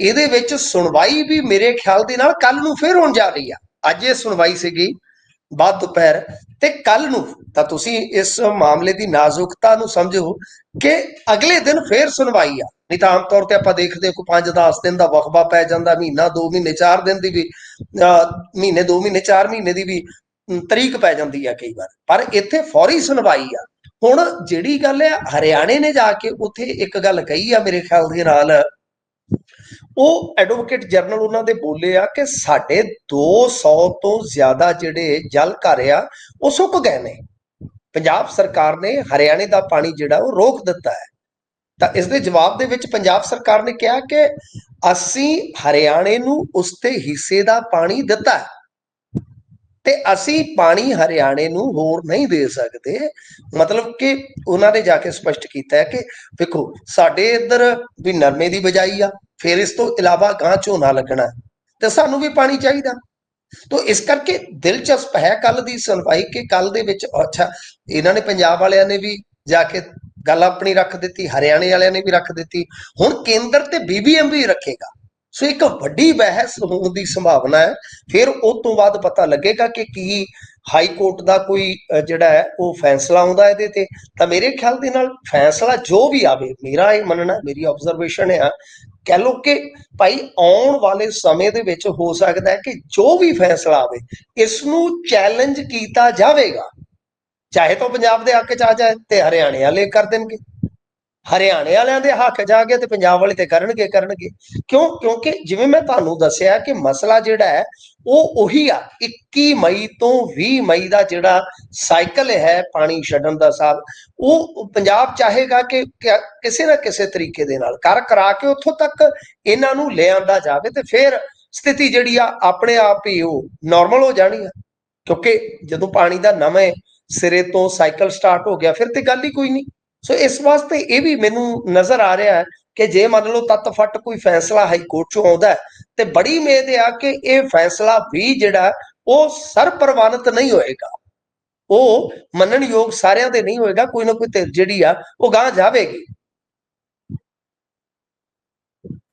ਇਹਦੇ ਵਿੱਚ ਸੁਣਵਾਈ ਵੀ ਮੇਰੇ ਖਿਆਲ ਦੇ ਨਾਲ ਕੱਲ ਨੂੰ ਫੇਰ ਹੋਣ ਜਾ ਰਹੀ ਆ। ਅੱਜ ਇਹ ਸੁਣਵਾਈ ਸੀਗੀ, ਬਾਅਦ ਦੁਪਹਿਰ ਤੇ ਕੱਲ ਨੂੰ ਤਾਂ ਤੁਸੀਂ ਇਸ ਮਾਮਲੇ ਦੀ ਨਾਜ਼ੁਕਤਾ ਨੂੰ ਸਮਝੋ ਕਿ ਅਗਲੇ ਦਿਨ ਫੇਰ ਸੁਣਵਾਈ ਆ। ਨਹੀਂ ਤਾਂ ਆਮ ਤੌਰ ਤੇ ਆਪਾਂ ਦੇਖਦੇ ਹਾਂ ਕੋਈ 5-10 ਦਿਨ ਦਾ ਵਕਫਾ ਪੈ ਜਾਂਦਾ ਮਹੀਨਾ 2 ਮਹੀਨੇ 4 ਦਿਨ ਦੀ ਵੀ ਅਹ, ਮਹੀਨੇ 2 ਮਹੀਨੇ 4 ਮਹੀਨੇ ਦੀ ਵੀ ਤਰੀਕ ਪੈ ਜਾਂਦੀ ਆ ਕਈ ਵਾਰ। ਪਰ ਇੱਥੇ ਫੌਰੀ ਸੁਣਵਾਈ ਆ। ਹੁਣ ਜਿਹੜੀ ਗੱਲ ਹੈ ਹਰਿਆਣੇ ਨੇ ਜਾ ਕੇ ਉੱਥੇ ਇੱਕ ਗੱਲ ਕਹੀ ਆ ਮੇਰੇ ਖਿਆਲ ਦੇ ਨਾਲ ਉਹ ਐਡਵੋਕੇਟ ਜਨਰਲ ਉਹਨਾਂ ਦੇ ਬੋਲੇ ਆ ਕਿ ਸਾਡੇ 200 ਤੋਂ ਜ਼ਿਆਦਾ ਜਿਹੜੇ ਜਲ ਘਰ ਆ, ਉਹ ਸੁੱਕ ਗਏ ਨੇ। ਪੰਜਾਬ ਸਰਕਾਰ ਨੇ ਹਰਿਆਣੇ ਦਾ ਪਾਣੀ ਜਿਹੜਾ, ਉਹ ਰੋਕ ਦਿੱਤਾ ਹੈ। ਤਾਂ ਇਸ ਦੇ ਜਵਾਬ ਦੇ ਵਿੱਚ ਪੰਜਾਬ ਸਰਕਾਰ ਨੇ ਕਿਹਾ ਕਿ ਅਸੀਂ ਹਰਿਆਣੇ ਨੂੰ ਉਸ ਤੇ ਹਿੱਸੇ ਦਾ ਪਾਣੀ ਦਿੱਤਾ ਹੈ। ਤੇ ਅਸੀਂ ਪਾਣੀ ਹਰਿਆਣੇ ਨੂੰ ਹੋਰ ਨਹੀਂ ਦੇ ਸਕਦੇ। ਮਤਲਬ ਕਿ ਉਹਨਾਂ ਨੇ ਜਾ ਕੇ ਸਪਸ਼ਟ ਕੀਤਾ ਹੈ ਕਿ ਵੇਖੋ ਸਾਡੇ ਇੱਧਰ ਵੀ ਨਰਮੇ ਦੀ ਬਜਾਈ ਆ ਫਿਰ ਇਸ ਤੋਂ ਇਲਾਵਾ ਗਾਂ ਝੋਨਾ ਲੱਗਣਾ ਹੈ, ਤੇ ਸਾਨੂੰ ਵੀ ਪਾਣੀ ਚਾਹੀਦਾ। ਤੋ ਇਸ ਕਰਕੇ ਦਿਲਚਸਪ ਹੈ ਕੱਲ ਦੀ ਸੁਣਵਾਈ ਕਿ ਕੱਲ ਦੇ ਵਿੱਚ ਅੱਛਾ ਇਹਨਾਂ ਨੇ ਪੰਜਾਬ ਵਾਲਿਆਂ ਨੇ ਵੀ ਜਾ ਕੇ ਗੱਲ ਆਪਣੀ ਰੱਖ ਦਿੱਤੀ ਹਰਿਆਣੇ ਵਾਲਿਆਂ ਨੇ ਵੀ ਰੱਖ ਦਿੱਤੀ। ਹੁਣ ਕੇਂਦਰ ਤੇ ਬੀਬੀਐਮ ਵੀ ਰੱਖੇਗਾ। ਸੋ ਇੱਕ ਵੱਡੀ ਬਹਿਸ ਹੋਣ ਦੀ ਸੰਭਾਵਨਾ ਹੈ। ਫਿਰ ਉਸ ਤੋਂ ਬਾਅਦ ਪਤਾ ਲੱਗੇਗਾ ਕਿ ਕੀ ਹਾਈ ਕੋਰਟ ਦਾ ਕੋਈ ਜਿਹੜਾ ਹੈ, ਉਹ ਫੈਸਲਾ ਆਉਂਦਾ ਇਹਦੇ ਤੇ। ਤਾਂ ਮੇਰੇ ਖਿਆਲ ਦੇ ਨਾਲ ਫੈਸਲਾ ਜੋ ਵੀ ਆਵੇ, ਮੇਰਾ ਇਹ ਮੰਨਣਾ, ਮੇਰੀ ਆਬਜ਼ਰਵੇਸ਼ਨ ਹੈ ਕਹਿ ਲਓ ਕਿ ਭਾਈ ਆਉਣ ਵਾਲੇ ਸਮੇਂ ਦੇ ਵਿੱਚ ਹੋ ਸਕਦਾ ਹੈ ਕਿ ਜੋ ਵੀ ਫੈਸਲਾ ਆਵੇ, ਇਸ ਨੂੰ ਚੈਲੰਜ ਕੀਤਾ ਜਾਵੇਗਾ। ਚਾਹੇ ਤਾਂ ਪੰਜਾਬ ਦੇ ਹੱਕ ਚ ਆ ਜਾਏ ਤੇ ਹਰਿਆਣੇ ਵਾਲੇ ਕਰ ਦੇਣਗੇ। ਹਰਿਆਣੇ ਵਾਲਿਆਂ ਦੇ ਹੱਕ ਜਾ ਕੇ ਤੇ ਪੰਜਾਬ ਵਾਲੇ ਤੇ ਕਰਨਗੇ ਕਰਨਗੇ। ਕਿਉਂ? ਕਿਉਂਕਿ ਜਿਵੇਂ ਮੈਂ ਤੁਹਾਨੂੰ ਦੱਸਿਆ ਕਿ ਮਸਲਾ ਜਿਹੜਾ ਹੈ, ਉਹ ਉਹੀ ਆ 21 ਮਈ ਤੋਂ 20 ਮਈ ਦਾ ਜਿਹੜਾ ਸਾਈਕਲ ਹੈ ਪਾਣੀ ਛੱਡਣ ਦਾ ਸਾਲ, ਉਹ ਪੰਜਾਬ ਚਾਹੇਗਾ ਕਿ ਕਿਸੇ ਨਾ ਕਿਸੇ ਤਰੀਕੇ ਦੇ ਨਾਲ ਕਰ ਕਰਾ ਕੇ ਉੱਥੋਂ ਤੱਕ ਇਹਨਾਂ ਨੂੰ ਲਿਆਂਦਾ ਜਾਵੇ ਤੇ ਫਿਰ ਸਥਿਤੀ ਜਿਹੜੀ ਆ, ਆਪਣੇ ਆਪ ਹੀ ਉਹ ਨਾਰਮਲ ਹੋ ਜਾਣੀ ਆ। ਕਿਉਂਕਿ ਜਦੋਂ ਪਾਣੀ ਦਾ ਨਵੇਂ ਸਿਰੇ ਤੋਂ ਸਾਈਕਲ ਸਟਾਰਟ ਹੋ ਗਿਆ, ਫਿਰ ਤੇ ਗੱਲ ਹੀ ਕੋਈ ਨਹੀਂ। ਸੋ ਇਸ ਵਾਸਤੇ ਇਹ ਵੀ ਮੈਨੂੰ ਨਜ਼ਰ ਆ ਰਿਹਾ ਹੈ ਕਿ ਜੇ ਮੰਨ ਲਓ ਤੱਤ ਫੱਟ ਕੋਈ ਫੈਸਲਾ ਹਾਈ ਕੋਰਟ ਚੋਂ ਆਉਂਦਾ ਤੇ ਬੜੀ ਉਮੀਦ ਆ ਕਿ ਇਹ ਫੈਸਲਾ ਵੀ ਜਿਹੜਾ ਉਹ ਸਰਪ੍ਰਵਾਨਿਤ ਨਹੀਂ ਹੋਏਗਾ। ਉਹ ਮੰਨਣਯੋਗ ਸਾਰਿਆਂ ਦੇ ਨਹੀਂ ਹੋਏਗਾ, ਕੋਈ ਨਾ ਕੋਈ ਤੇ ਜਿਹੜੀ ਆ, ਉਹ ਗਾਂ ਜਾਵੇਗੀ।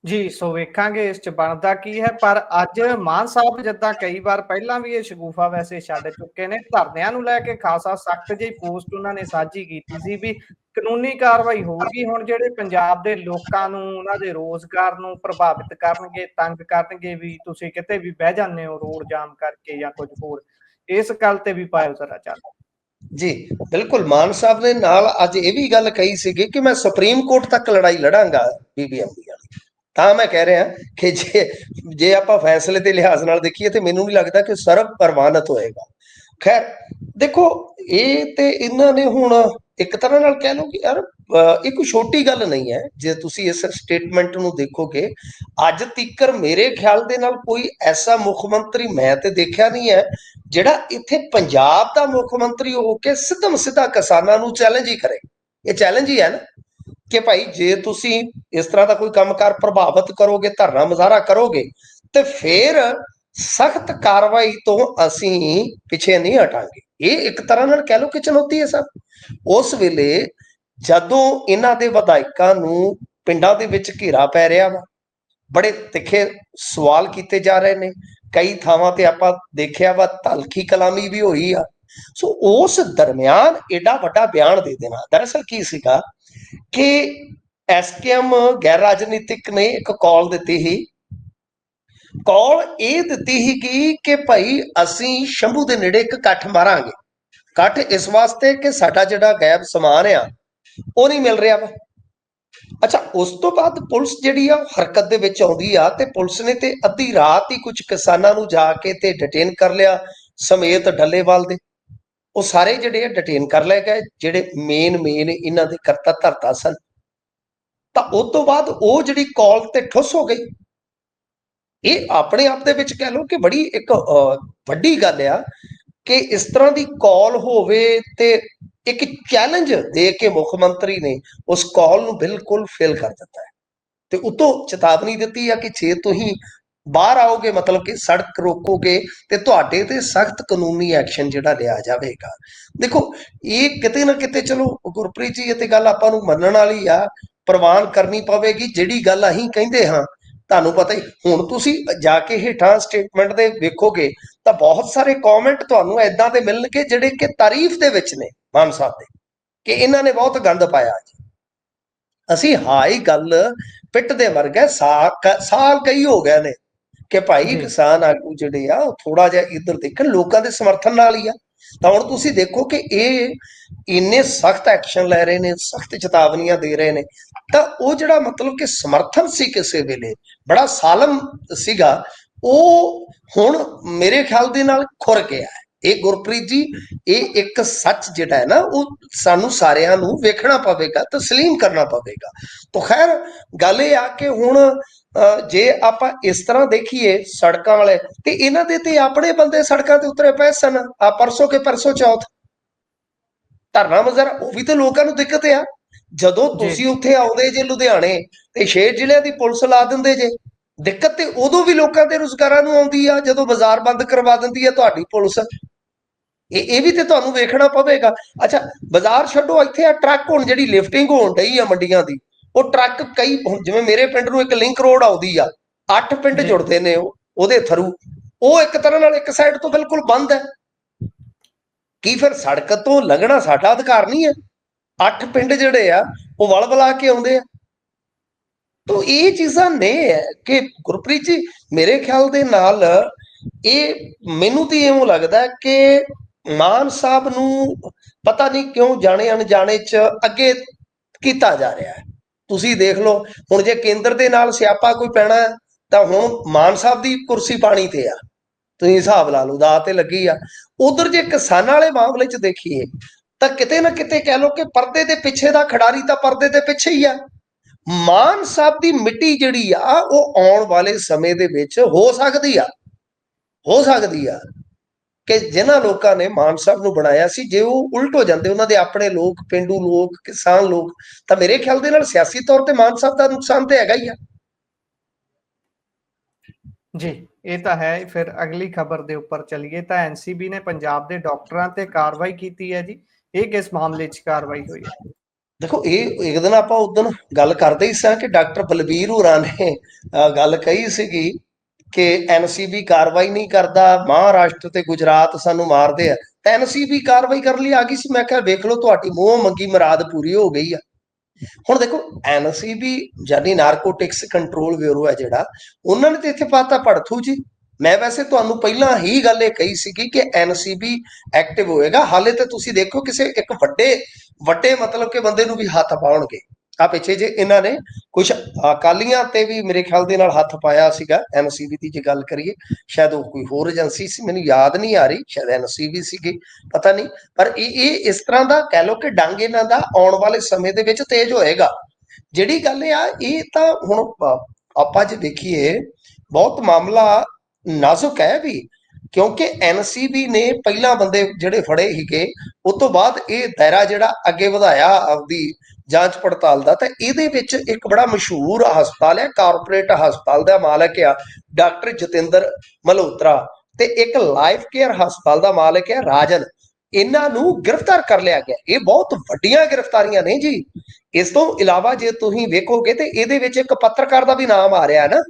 ਜੀ, ਸੋ ਵੇਖਾਂਗੇ ਇਸ ਚ ਬਣਦਾ ਕੀ ਹੈ, ਪਰ ਅੱਜ ਮਾਨ ਸਾਹਿਬ ਜਿੱਦਾਂ ਕਈ ਵਾਰ ਪਹਿਲਾਂ ਵੀ ਇਹ ਸ਼ਗੂਫਾ ਵੈਸੇ ਛੱਡ ਚੁੱਕੇ ਨੇ ਧਰਨਿਆਂ ਨੂੰ ਲੈ ਕੇ ਖਾਸਾ ਸਖਤ ਜਿਹੀ ਪੋਸਟ ਉਹਨਾਂ ਨੇ ਸਾਂਝੀ ਕੀਤੀ ਸੀ ਵੀ ਕਾਨੂੰਨੀ ਕਾਰਵਾਈ ਹੋਊਗੀ ਹੁਣ ਜਿਹੜੇ ਪੰਜਾਬ ਦੇ ਲੋਕਾਂ ਨੂੰ, ਉਹਨਾਂ ਦੇ ਰੋਜ਼ਗਾਰ ਨੂੰ ਪ੍ਰਭਾਵਿਤ ਕਰਨਗੇ, ਤੰਗ ਕਰਨਗੇ ਵੀ ਤੁਸੀਂ ਕਿਤੇ ਵੀ ਬਹਿ ਜਾਂਦੇ ਹੋ ਰੋਡ ਜਾਮ ਕਰਕੇ ਜਾਂ ਕੁਝ ਹੋਰ, ਇਸ ਗੱਲ ਤੇ ਵੀ ਪਾਇਓ ਜ਼ਰਾ ਚੱਲ। ਜੀ, ਬਿਲਕੁਲ ਮਾਨ ਸਾਹਿਬ ਦੇ ਨਾਲ ਅੱਜ ਇਹ ਵੀ ਗੱਲ ਕਹੀ ਸੀਗੀ ਕਿ ਮੈਂ ਸੁਪਰੀਮ ਕੋਰਟ ਤੱਕ ਲੜਾਈ ਲੜਾਂਗਾ ਬੀਬੀਐਮਬੀ ਵਾਲੀ ਤਾਂ ਮੈਂ ਕਹਿ ਰਿਹਾ ਕਿ ਜੇ ਜੇ ਆਪਾਂ ਫੈਸਲੇ ਦੇ ਲਿਹਾਜ਼ ਨਾਲ ਦੇਖੀਏ ਤੇ ਮੈਨੂੰ ਨਹੀਂ ਲੱਗਦਾ ਕਿ ਸਰਬ ਪ੍ਰਵਾਨਿਤ ਹੋਏਗਾ। ਖੈਰ, ਦੇਖੋ, ਇਹ ਤੇ ਇਹਨਾਂ ਨੇ ਹੁਣ ਇੱਕ ਤਰ੍ਹਾਂ ਨਾਲ ਕਹਿ ਲਓ ਕਿ ਯਾਰ ਇੱਕ ਛੋਟੀ ਗੱਲ ਨਹੀਂ ਹੈ। ਜੇ ਤੁਸੀਂ ਇਸ ਸਟੇਟਮੈਂਟ ਨੂੰ ਦੇਖੋਗੇ, ਅੱਜ ਤੀਕਰ ਮੇਰੇ ਖਿਆਲ ਦੇ ਨਾਲ ਕੋਈ ਐਸਾ ਮੁੱਖ ਮੰਤਰੀ ਮੈਂ ਤੇ ਦੇਖਿਆ ਨਹੀਂ ਹੈ, ਜਿਹੜਾ ਇੱਥੇ ਪੰਜਾਬ ਦਾ ਮੁੱਖ ਮੰਤਰੀ ਹੋ ਕੇ ਸਿੱਧਮ ਸਿੱਧਾ ਕਿਸਾਨਾਂ ਨੂੰ ਚੈਲੰਜ ਹੀ ਕਰੇ। ਇਹ ਚੈਲੰਜ ਹੀ ਹੈ ਨਾ। ਕਿ ਭਾਈ ਜੇ ਤੁਸੀਂ ਇਸ ਤਰ੍ਹਾਂ ਦਾ ਕੋਈ ਕੰਮਕਾਰ ਪ੍ਰਭਾਵਿਤ ਕਰੋਗੇ, ਧਰਨਾ ਮੁਜ਼ਾਹਰਾ ਕਰੋਗੇ, ਤੇ ਫਿਰ ਸਖਤ ਕਾਰਵਾਈ ਤੋਂ ਅਸੀਂ ਪਿੱਛੇ ਨਹੀਂ ਹਟਾਂਗੇ। ਇਹ ਇੱਕ ਤਰ੍ਹਾਂ ਨਾਲ ਕਹਿ ਲਓ ਕਿ ਚੁਣੌਤੀ ਹੈ ਸਭ। ਉਸ ਵੇਲੇ ਜਦੋਂ ਇਹਨਾਂ ਦੇ ਵਿਧਾਇਕਾਂ ਨੂੰ ਪਿੰਡਾਂ ਦੇ ਵਿੱਚ ਘੇਰਾ ਪੈ ਰਿਹਾ ਵਾ, ਬੜੇ ਤਿੱਖੇ ਸਵਾਲ ਕੀਤੇ ਜਾ ਰਹੇ ਨੇ। ਕਈ ਥਾਵਾਂ ਤੇ ਆਪਾਂ ਦੇਖਿਆ ਵਾ, ਤਲਖੀ ਕਲਾਮੀ ਵੀ ਹੋਈ ਆ। ਸੋ ਉਸ ਦਰਮਿਆਨ ਐਡਾ ਵੱਡਾ ਬਿਆਨ ਦੇ ਦੇਣਾ। ਦਰਅਸਲ ਕੀ ਸੀਗਾ ਕਿ ਐਸਕੇਐਮ ਗੈਰ ਰਾਜਨੀਤਿਕ ਨੇ ਇੱਕ ਕਾਲ ਦਿੱਤੀ ਸੀ। ਕਾਲ ਇਹ ਦਿੱਤੀ ਸੀ ਕਿ ਕਿ ਭਾਈ ਅਸੀਂ ਸ਼ੰਭੂ ਦੇ ਨੇੜੇ ਇੱਕ ਇਕੱਠ ਮਾਰਾਂਗੇ। ਇਕੱਠ ਇਸ ਵਾਸਤੇ ਕਿ ਸਾਡਾ ਜਿਹੜਾ ਗਾਇਬ ਸਮਾਨ ਆ, ਉਹ ਨਹੀਂ ਮਿਲ ਰਿਹਾ ਵਾ। ਅੱਛਾ, ਉਸ ਤੋਂ ਬਾਅਦ ਪੁਲਿਸ ਜਿਹੜੀ ਆ, ਹਰਕਤ ਦੇ ਵਿੱਚ ਆਉਂਦੀ ਆ ਤੇ ਪੁਲਿਸ ਨੇ ਤੇ ਅੱਧੀ ਰਾਤ ਹੀ ਕੁਝ ਕਿਸਾਨਾਂ ਨੂੰ ਜਾ ਕੇ ਤੇ ਡਿਟੇਨ ਕਰ ਲਿਆ ਸਮੇਤ ਡੱਲੇਵਾਲ ਦੇ। ਉਹ ਸਾਰੇ ਜਿਹੜੇ ਆ ਡਿਟੇਨ ਕਰ ਲਏ ਗਏ, ਜਿਹੜੇ ਮੇਨ ਮੇਨ ਇਹਨਾਂ ਦੇ ਕਰਤਾ ਧਰਤਾ ਸਨ। ਤਾਂ ਉਸ ਤੋਂ ਬਾਅਦ ਉਹ ਜਿਹੜੀ ਕਾਲ ਤੇ ਠੁੱਸ ਹੋ ਗਈ। ਇਹ ਆਪਣੇ ਆਪ ਦੇ ਵਿੱਚ ਕਹਿ ਲਓ ਕਿ ਬੜੀ ਇੱਕ ਵੱਡੀ ਗੱਲ ਆ ਕਿ ਇਸ ਤਰ੍ਹਾਂ ਦੀ ਕਾਲ ਹੋਵੇ ਤੇ ਇੱਕ ਚੈਲੰਜ ਦੇ ਕੇ ਮੁੱਖ ਮੰਤਰੀ ਨੇ ਉਸ ਕਾਲ ਨੂੰ ਬਿਲਕੁਲ ਫੇਲ ਕਰ ਦਿੱਤਾ ਹੈ। ਤੇ ਉਤੋਂ ਚੇਤਾਵਨੀ ਦਿੱਤੀ ਆ ਕਿ ਜੇ ਤੁਸੀਂ ਬਾਹਰ ਆਓਗੇ, ਮਤਲਬ ਕਿ ਸੜਕ ਰੋਕੋਗੇ ਤੇ ਤੁਹਾਡੇ ਤੇ ਸਖਤ ਕਾਨੂੰਨੀ ਐਕਸ਼ਨ ਜਿਹੜਾ ਲਿਆ ਜਾਵੇਗਾ। ਦੇਖੋ, ਇਹ ਕਿਤੇ ਨਾ ਕਿਤੇ ਚਲੋ, ਗੁਰਪ੍ਰੀਤ ਜੀ, ਇਹ ਤੇ ਗੱਲ ਆਪਾਂ ਨੂੰ ਮੰਨਣ ਵਾਲੀ ਆ, ਪ੍ਰਵਾਨ ਕਰਨੀ ਪਵੇਗੀ, ਜਿਹੜੀ ਗੱਲ ਅਸੀਂ ਕਹਿੰਦੇ ਹਾਂ। ਤੁਹਾਨੂੰ ਪਤਾ ਹੀ, ਹੁਣ ਤੁਸੀਂ ਜਾ ਕੇ ਹੇਠਾਂ ਸਟੇਟਮੈਂਟ ਦੇ ਵੇਖੋਗੇ, ਤਾਂ ਬਹੁਤ ਸਾਰੇ ਕਮੈਂਟ ਤੁਹਾਨੂੰ ਐਦਾਂ ਦੇ ਮਿਲਣਗੇ, ਜਿਹੜੇ ਕਿ ਤਾਰੀਫ ਦੇ ਵਿੱਚ ਨੇ, ਮਾਨ ਸਾਹਿਬ ਦੇ, ਕਿ ਇਹਨਾਂ ਨੇ ਬਹੁਤ ਗੰਦ ਪਾਇਆ ਜੀ। ਅਸੀਂ ਹਾਈ ਗੱਲ ਪਿੱਟ ਦੇ ਵਰਗਾ ਸਾਲ ਕ- ਸਾਲ ਕਈ ਹੋ ਗਏ ਨੇ। ਕਿ ਭਾਈ। ਕਿਸਾਨ ਆਗੂ ਜਿਹੜੇ ਆ ਉਹ ਥੋੜਾ ਜਿਹਾ ਇੱਧਰ ਦੇਖਣ ਲੋਕਾਂ ਦੇ ਸਮਰਥਨ ਨਾਲ ਹੀ ਆ। ਤਾਂ ਹੁਣ ਤੁਸੀਂ ਦੇਖੋ ਕਿ ਇਹ ਇੰਨੇ ਸਖਤ ਐਕਸ਼ਨ ਲੈ ਰਹੇ ਨੇ ਸਖਤ ਚੇਤਾਵਨੀਆਂ ਦੇ ਰਹੇ ਨੇ। ਤਾਂ ਉਹ ਜਿਹੜਾ ਮਤਲਬ ਕਿ ਸਮਰਥਨ ਸੀ ਕਿਸੇ ਵੇਲੇ ਬੜਾ ਸਾਲਮ ਸੀਗਾ ਉਹ ਹੁਣ ਮੇਰੇ ਖਿਆਲ ਦੇ ਨਾਲ ਖੁਰ ਗਿਆ ਹੈ। ਇਹ ਗੁਰਪ੍ਰੀਤ ਜੀ ਇਹ ਇੱਕ ਸੱਚ ਜਿਹੜਾ ਹੈ ਨਾ ਉਹ ਸਾਨੂੰ ਸਾਰਿਆਂ ਨੂੰ ਵੇਖਣਾ ਪਵੇਗਾ ਤਸਲੀਮ ਕਰਨਾ ਪਵੇਗਾ। ਤਾਂ ਖੈਰ ਗੱਲ ਇਹ ਆ ਕਿ ਹੁਣ ਜੇ ਆਪਾਂ ਇਸ ਤਰ੍ਹਾਂ ਦੇਖੀਏ ਸੜਕਾਂ ਵਾਲੇ ਤੇ ਇਹਨਾਂ ਦੇ ਤੇ ਆਪਣੇ ਬੰਦੇ ਸੜਕਾਂ ਤੇ ਉਤਰੇ ਪਏ ਸਨ। ਆ ਪਰਸੋਂ ਕੇ ਪਰਸੋਂ ਚੌਥ। ਧਰਨਾ ਮਜ਼ਰ ਉਹ ਵੀ ਤੇ ਲੋਕਾਂ ਨੂੰ ਦਿੱਕਤ ਆ। ਜਦੋਂ। ਤੁਸੀਂ ਉੱਥੇ ਆਉਂਦੇ ਜੇ ਲੁਧਿਆਣੇ ਤੇ ਛੇ ਜ਼ਿਲ੍ਹਿਆਂ ਦੀ ਪੁਲਿਸ ਲਾ ਦਿੰਦੇ ਜੇ। ਦਿੱਕਤ ਤੇ ਉਦੋਂ ਵੀ ਲੋਕਾਂ ਦੇ ਰੁਜ਼ਗਾਰਾਂ ਨੂੰ ਆਉਂਦੀ ਆ ਜਦੋਂ ਬਾਜ਼ਾਰ ਬੰਦ ਕਰਵਾ ਦਿੰਦੀ ਆ ਤੁਹਾਡੀ ਪੁਲਿਸ। ਇਹ ਇਹ ਵੀ ਤੇ ਤੁਹਾਨੂੰ ਵੇਖਣਾ ਪਵੇਗਾ। ਅੱਛਾ ਬਾਜ਼ਾਰ ਛੱਡੋ ਇੱਥੇ ਆ ਟਰੱਕ ਹੁਣ ਜਿਹੜੀ ਲਿਫਟਿੰਗ ਹੋਣ ਡਈ ਆ ਮੰਡੀਆਂ ਦੀ। ਉਹ ਟਰੱਕ ਕਈ ਜਿਵੇਂ ਮੇਰੇ ਪਿੰਡ ਨੂੰ ਇੱਕ ਲਿੰਕ ਰੋਡ ਆਉਂਦੀ ਆ ਅੱਠ ਪਿੰਡ। ਜੁੜਦੇ ਨੇ ਉਹ ਉਹਦੇ ਥਰੂ ਉਹ ਇੱਕ ਤਰ੍ਹਾਂ ਨਾਲ ਇੱਕ ਸਾਈਡ ਤੋਂ ਬਿਲਕੁਲ ਬੰਦ ਹੈ। ਕੀ ਫਿਰ ਸੜਕ ਤੋਂ ਲੰਘਣਾ ਸਾਡਾ ਅਧਿਕਾਰ ਨਹੀਂ ਹੈ? ਅੱਠ ਪਿੰਡ ਜਿਹੜੇ ਆ ਉਹ ਵਲ ਵਲਾ ਕੇ ਆਉਂਦੇ ਆ। ਤੋ ਇਹ ਚੀਜ਼ਾਂ ਨੇ ਕਿ ਗੁਰਪ੍ਰੀਤ ਜੀ ਮੇਰੇ ਖਿਆਲ ਦੇ ਨਾਲ ਇਹ ਮੈਨੂੰ ਤੇ ਇਉਂ ਲੱਗਦਾ ਕਿ ਮਾਨ ਸਾਹਿਬ ਨੂੰ ਪਤਾ ਨਹੀਂ ਕਿਉਂ ਜਾਣੇ ਅਣਜਾਣੇ ਚ ਅੱਗੇ ਕੀਤਾ ਜਾ ਰਿਹਾ ਹੈ। ਤੁਸੀਂ ਦੇਖ ਲਓ, ਹੁਣ ਜੇ ਕੇਂਦਰ ਦੇ ਨਾਲ ਸਿਆਪਾ ਕੋਈ ਪੈਣਾ ਤਾਂ ਹੁਣ ਮਾਨ ਸਾਹਿਬ ਦੀ ਕੁਰਸੀ ਪਾਣੀ ਤੇ ਆ। ਤੁਸੀਂ ਹਿਸਾਬ ਲਾ ਲਓ ਦਾ ਤੇ ਲੱਗੀ ਆ। ਉਧਰ ਜੇ ਕਿਸਾਨਾਂ ਵਾਲੇ ਮਾਮਲੇ ਚ ਦੇਖੀਏ, ਤਾਂ ਕਿਤੇ ਨਾ ਕਿਤੇ ਕਹਿ ਲਓ ਕਿ ਪਰਦੇ ਦੇ ਪਿੱਛੇ ਦਾ ਖਿਡਾਰੀ ਤਾਂ ਪਰਦੇ ਦੇ ਪਿੱਛੇ ਹੀ ਆ। ਮਾਨ ਸਾਹਿਬ ਦੀ ਮਿੱਟੀ ਜਿਹੜੀ ਆ, ਉਹ ਆਉਣ ਵਾਲੇ ਸਮੇਂ ਦੇ ਵਿੱਚ ਹੋ ਸਕਦੀ ਆ। ਹੋ ਸਕਦੀ ਆ। ਕਿ ਜਿਨ੍ਹਾਂ ਲੋਕਾਂ ਨੇ ਮਾਨ ਸਾਹਿਬ ਨੂੰ ਬਣਾਇਆ ਸੀ ਜੇ ਉਹ ਉਲਟ ਹੋ ਜਾਂਦੇ ਉਹਨਾਂ ਦੇ ਆਪਣੇ ਲੋਕ ਪਿੰਡੂ ਲੋਕ ਕਿਸਾਨ ਲੋਕ ਤਾਂ ਮੇਰੇ ਖਿਆਲ ਦੇ ਨਾਲ ਸਿਆਸੀ ਤੌਰ ਤੇ ਮਾਨ ਸਾਹਿਬ ਦਾ ਨੁਕਸਾਨ ਤੇ ਹੈਗਾ ਹੀ ਆ। ਜੀ ਇਹ ਤਾਂ ਹੈ। ਫਿਰ ਅਗਲੀ ਖਬਰ ਦੇ ਉੱਪਰ ਚੱਲੀਏ। ਤਾਂ ਐਨਸੀਬੀ ਨੇ ਪੰਜਾਬ ਦੇ ਡਾਕਟਰਾਂ ਤੇ ਕਾਰਵਾਈ ਕੀਤੀ ਹੈ ਜੀ। ਇਹ ਕਿਸ ਮਾਮਲੇ 'ਚ ਕਾਰਵਾਈ ਹੋਈ ਹੈ? ਦੇਖੋ ਇਹ ਇੱਕ ਦਿਨ ਆਪਾਂ ਉਦੋਂ ਗੱਲ ਕਰਦੇ ਹੀ ਸਾਂ ਕਿ ਡਾਕਟਰ ਬਲਬੀਰ ਹੋਰਾਂ ਨੇ ਗੱਲ ਕਹੀ ਸੀਗੀ ਕਿ ਐਨਸੀਬੀ ਕਾਰਵਾਈ ਨਹੀਂ ਕਰਦਾ, ਮਹਾਰਾਸ਼ਟਰ ਤੇ ਗੁਜਰਾਤ ਸਾਨੂੰ ਮਾਰਦੇ ਆ। ਐਨਸੀਬੀ ਕਾਰਵਾਈ ਕਰਨ ਲਈ ਆ ਗਈ ਸੀ। ਮੈਂ ਕਿਹਾ, ਵੇਖ ਲਓ, ਤੁਹਾਡੀ ਮੂੰਹ ਮੰਗੀ ਮਰਾਦ ਪੂਰੀ ਹੋ ਗਈ ਆ। ਹੁਣ ਦੇਖੋ ਐਨਸੀਬੀ ਜਾਨੀ ਨਾਰਕੋਟਿਕਸ ਕੰਟਰੋਲ ਬਿਊਰੋ ਹੈ ਜਿਹੜਾ, ਉਹਨਾਂ ਨੇ ਤੇ ਇੱਥੇ ਪਾਤਾ ਪੜਥੂ ਜੀ। ਮੈਂ ਵੈਸੇ ਤੁਹਾਨੂੰ ਪਹਿਲਾਂ ਹੀ ਗੱਲ ਇਹ ਕਹੀ ਸੀਗੀ ਕਿ ਐਨਸੀਬੀ ਐਕਟਿਵ ਹੋਏਗਾ। ਹਾਲੇ ਤੇ ਤੁਸੀਂ ਦੇਖੋ, ਕਿਸੇ ਇੱਕ ਵੱਡੇ ਵੱਡੇ ਮਤਲਬ ਕਿ ਬੰਦੇ ਨੂੰ ਵੀ ਹੱਥ ਪਾਉਣਗੇ। ਆ ਪਿੱਛੇ ਜੇ ਇਹਨਾਂ ਨੇ ਕੁਝ ਅਕਾਲੀਆਂ ਤੇ ਵੀ ਮੇਰੇ ਖਿਆਲ ਦੇ ਨਾਲ ਹੱਥ ਪਾਇਆ ਸੀਗਾ ਐਨਸੀਬੀ ਦੀ ਜੇ ਗੱਲ ਕਰੀਏ, ਸ਼ਾਇਦ ਉਹ ਕੋਈ ਹੋਰ ਏਜੰਸੀ ਸੀ, ਮੈਨੂੰ ਯਾਦ ਨਹੀਂ ਆ ਰਹੀ, ਸ਼ਾਇਦ ਐਨਸੀਬੀ ਸੀਗੀ, ਪਤਾ ਨਹੀਂ, ਪਰ ਇਹ ਇਹ ਇਸ ਤਰ੍ਹਾਂ ਦਾ ਕਹਿ ਲਓ ਕਿ ਡੰਗ ਇਹਨਾਂ ਦਾ ਆਉਣ ਵਾਲੇ ਸਮੇਂ ਦੇ ਵਿੱਚ ਤੇਜ਼ ਹੋਏਗਾ। ਜਿਹੜੀ ਗੱਲ ਆ, ਇਹ ਤਾਂ ਹੁਣ ਆਪਾਂ ਜੇ ਦੇਖੀਏ, ਬਹੁਤ ਮਾਮਲਾ ਨਾਜ਼ੁਕ ਹੈ ਵੀ, ਕਿਉਂਕਿ ਐਨਸੀਬੀ ਨੇ ਪਹਿਲਾਂ ਬੰਦੇ ਜਿਹੜੇ ਫੜੇ ਸੀਗੇ ਉਸ ਤੋਂ ਬਾਅਦ ਇਹ ਦਾਇਰਾ ਜਿਹੜਾ ਅੱਗੇ ਵਧਾਇਆ ਆਪਦੀ ਜਾਂਚ ਪੜਤਾਲ ਦਾ, ਤਾਂ ਇਹਦੇ ਵਿੱਚ ਇੱਕ ਬੜਾ ਮਸ਼ਹੂਰ ਹਸਪਤਾਲ ਹੈ ਕਾਰਪੋਰੇਟ ਹਸਪਤਾਲ ਦਾ ਮਾਲਕ ਆ, ਡਾਕਟਰ ਜਤਿੰਦਰ ਮਲਹੋਤਰਾ। ਤੇ ਇੱਕ ਲਾਈਫ ਕੇਅਰ ਹਸਪਤਾਲ ਦਾ ਮਾਲਕ ਹੈ, ਰਾਜਨ। ਇਹਨਾਂ ਨੂੰ ਗ੍ਰਿਫਤਾਰ ਕਰ ਲਿਆ ਗਿਆ। ਇਹ ਬਹੁਤ ਵੱਡੀਆਂ ਗ੍ਰਿਫਤਾਰੀਆਂ ਨੇ ਜੀ। ਇਸ ਤੋਂ ਇਲਾਵਾ ਜੇ ਤੁਸੀਂ ਵੇਖੋਗੇ, ਤੇ ਇਹਦੇ ਵਿੱਚ ਇੱਕ ਪੱਤਰਕਾਰ ਦਾ ਵੀ ਨਾਮ ਆ ਰਿਹਾ ਹੈ ਨਾ।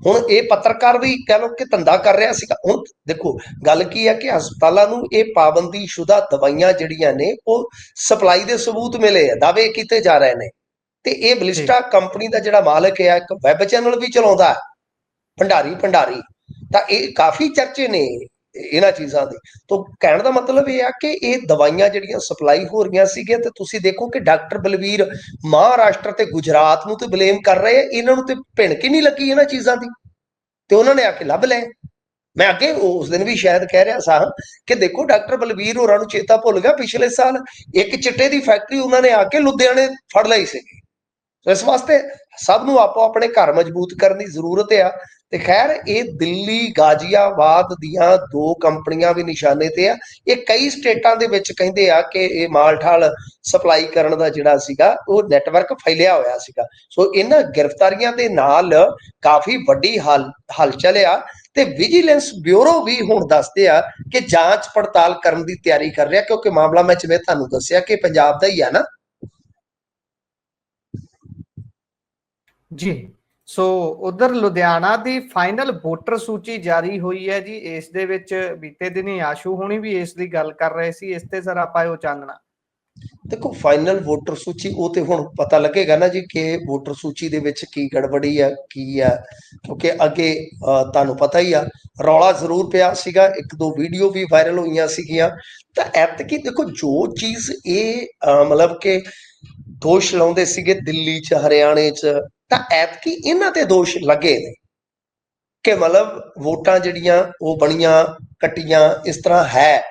ਹੁਣ ਇਹ ਪੱਤਰਕਾਰ ਵੀ ਕਹਿ ਲਓ ਕਿ ਧੰਦਾ ਕਰ ਰਿਹਾ ਸੀਗਾ। ਹੁਣ ਦੇਖੋ ਗੱਲ ਕੀ ਹੈ ਕਿ ਹਸਪਤਾਲਾਂ ਨੂੰ ਇਹ ਪਾਬੰਦੀਸ਼ੁਦਾ ਦਵਾਈਆਂ ਜਿਹੜੀਆਂ ਨੇ ਉਹ ਸਪਲਾਈ ਦੇ ਸਬੂਤ ਮਿਲੇ ਆ ਦਾਅਵੇ ਕੀਤੇ ਜਾ ਰਹੇ ਨੇ। ਤੇ ਇਹ ਬਲਿਸਟਾ ਕੰਪਨੀ ਦਾ ਜਿਹੜਾ ਮਾਲਕ ਹੈ ਇੱਕ ਵੈਬ ਚੈਨਲ ਵੀ ਚਲਾਉਂਦਾ ਭੰਡਾਰੀ ਭੰਡਾਰੀ ਤਾਂ ਇਹ ਕਾਫੀ ਚਰਚੇ ਨੇ। ਇਹਨਾਂ ਚੀਜ਼ਾਂ ਦੀ। ਤੋਂ ਕਹਿਣ ਦਾ ਮਤਲਬ ਇਹ ਆ ਕਿ ਇਹ ਦਵਾਈਆਂ ਜਿਹੜੀਆਂ ਸਪਲਾਈ ਹੋ ਰਹੀਆਂ ਸੀਗੀਆਂ ਤੇ ਤੁਸੀਂ ਦੇਖੋ ਕਿ ਡਾਕਟਰ ਬਲਵੀਰ ਮਹਾਰਾਸ਼ਟਰ ਤੇ ਗੁਜਰਾਤ ਨੂੰ ਤੇ ਬਲੇਮ ਕਰ ਰਹੇ ਇਹਨਾਂ ਨੂੰ ਤੇ ਭਿਣਕ ਹੀ ਨਹੀਂ ਲੱਗੀ ਇਹਨਾਂ ਚੀਜ਼ਾਂ ਦੀ। ਤੇ ਉਹਨਾਂ ਨੇ ਆ ਕੇ ਲੱਭ ਲਏ। ਮੈਂ ਅੱਗੇ ਉਸ ਦਿਨ ਵੀ ਸ਼ਾਇਦ ਕਹਿ ਰਿਹਾ ਸਾਂ ਕਿ ਦੇਖੋ ਡਾਕਟਰ ਬਲਵੀਰ ਹੋਰਾਂ ਨੂੰ ਚੇਤਾ ਭੁੱਲ ਗਿਆ, ਪਿਛਲੇ ਸਾਲ ਇੱਕ ਚਿੱਟੇ ਦੀ ਫੈਕਟਰੀ ਉਹਨਾਂ ਨੇ ਆ ਕੇ ਲੁਧਿਆਣੇ ਫੜ ਲਈ ਸੀਗੀ। ਸੋ ਇਸ ਵਾਸਤੇ ਸਭ ਨੂੰ ਆਪੋ ਆਪਣੇ ਘਰ ਮਜ਼ਬੂਤ ਕਰਨ ਦੀ ਜ਼ਰੂਰਤ ਆ। ਤੇ ਖੈਰ, ਇਹ ਦਿੱਲੀ, ਗਾਜ਼ੀਆਬਾਦ ਦੀਆਂ ਦੋ ਕੰਪਨੀਆਂ ਵੀ ਨਿਸ਼ਾਨੇ ਤੇ ਆ। ਇਹ ਕਈ ਸਟੇਟਾਂ ਦੇ ਵਿੱਚ ਕਹਿੰਦੇ ਆ ਕਿ ਇਹ ਮਾਲਠਾਲ ਸਪਲਾਈ ਕਰਨ ਦਾ ਜਿਹੜਾ ਸੀਗਾ, ਉਹ ਨੈਟਵਰਕ ਫੈਲਿਆ ਹੋਇਆ ਸੀਗਾ। ਸੋ ਇਹਨਾਂ ਗ੍ਰਿਫਤਾਰੀਆਂ ਦੇ ਨਾਲ ਕਾਫੀ ਵੱਡੀ ਹਲ, ਹਲਚਲ ਆ ਤੇ ਵਿਜੀਲੈਂਸ ਬਿਊਰੋ ਵੀ ਹੁਣ ਦੱਸਦੇ ਆ ਕਿ ਜਾਂਚ ਪੜਤਾਲ ਕਰਨ ਦੀ ਤਿਆਰੀ ਕਰ ਰਿਹਾ ਕਿਉਂਕਿ ਮਾਮਲਾ ਮੈਂ ਜਿਵੇਂ ਤੁਹਾਨੂੰ ਦੱਸਿਆ ਕਿ ਪੰਜਾਬ ਦਾ ਹੀ ਆ ਨਾ। ਜੀ। ਸੋ ਉਧਰ ਲੁਧਿਆਣਾ ਦੀ ਫਾਈਨਲ ਵੋਟਰ ਸੂਚੀ ਜਾਰੀ ਹੋਈ ਹੈ ਜੀ। ਇਸ ਦੇ ਵਿੱਚ ਬੀਤੇ ਦਿਨੀ ਆਸ਼ੂ ਹੋਣੀ ਵੀ ਇਸ ਦੀ ਗੱਲ ਕਰ ਰਹੇ ਸੀ। ਇਸ ਤੇ ਜ਼ਰਾ ਪਾਇਓ ਚਾਨਣਾ। ਦੇਖੋ, ਫਾਈਨਲ ਵੋਟਰ ਸੂਚੀ, ਉਹ ਤੇ ਹੁਣ ਪਤਾ ਲੱਗੇਗਾ ਨਾ ਜੀ ਕਿ ਵੋਟਰ ਸੂਚੀ ਦੇ ਵਿੱਚ ਕੀ ਗੜਬੜੀ ਆ, ਕੀ ਆ। ਕਿਉਂਕਿ ਅੱਗੇ ਤੁਹਾਨੂੰ ਪਤਾ ਹੀ ਆ, ਰੌਲਾ ਜ਼ਰੂਰ ਪਿਆ ਸੀਗਾ। ਇੱਕ ਦੋ ਵੀਡੀਓ ਵੀ ਵਾਇਰਲ ਹੋਈਆਂ ਸੀਗੀਆਂ। ਤਾਂ ਐਤਕੀ ਦੇਖੋ, ਜੋ ਚੀਜ਼ ਇਹ ਮਤਲਬ ਕਿ ਦੋਸ਼ ਲਾਉਂਦੇ ਸੀਗੇ ਦਿੱਲੀ 'ਚ, ਹਰਿਆਣੇ 'ਚ ਤਾਂ ਐਤਕੀ ਇਹਨਾਂ ਤੇ ਦੋਸ਼ ਲੱਗੇ ਨੇ ਕਿ ਮਤਲਬ ਵੋਟਾਂ ਜਿਹੜੀਆਂ ਉਹ ਬਣੀਆਂ, ਕੱਟੀਆਂ, ਇਸ ਤਰ੍ਹਾਂ ਹੈ।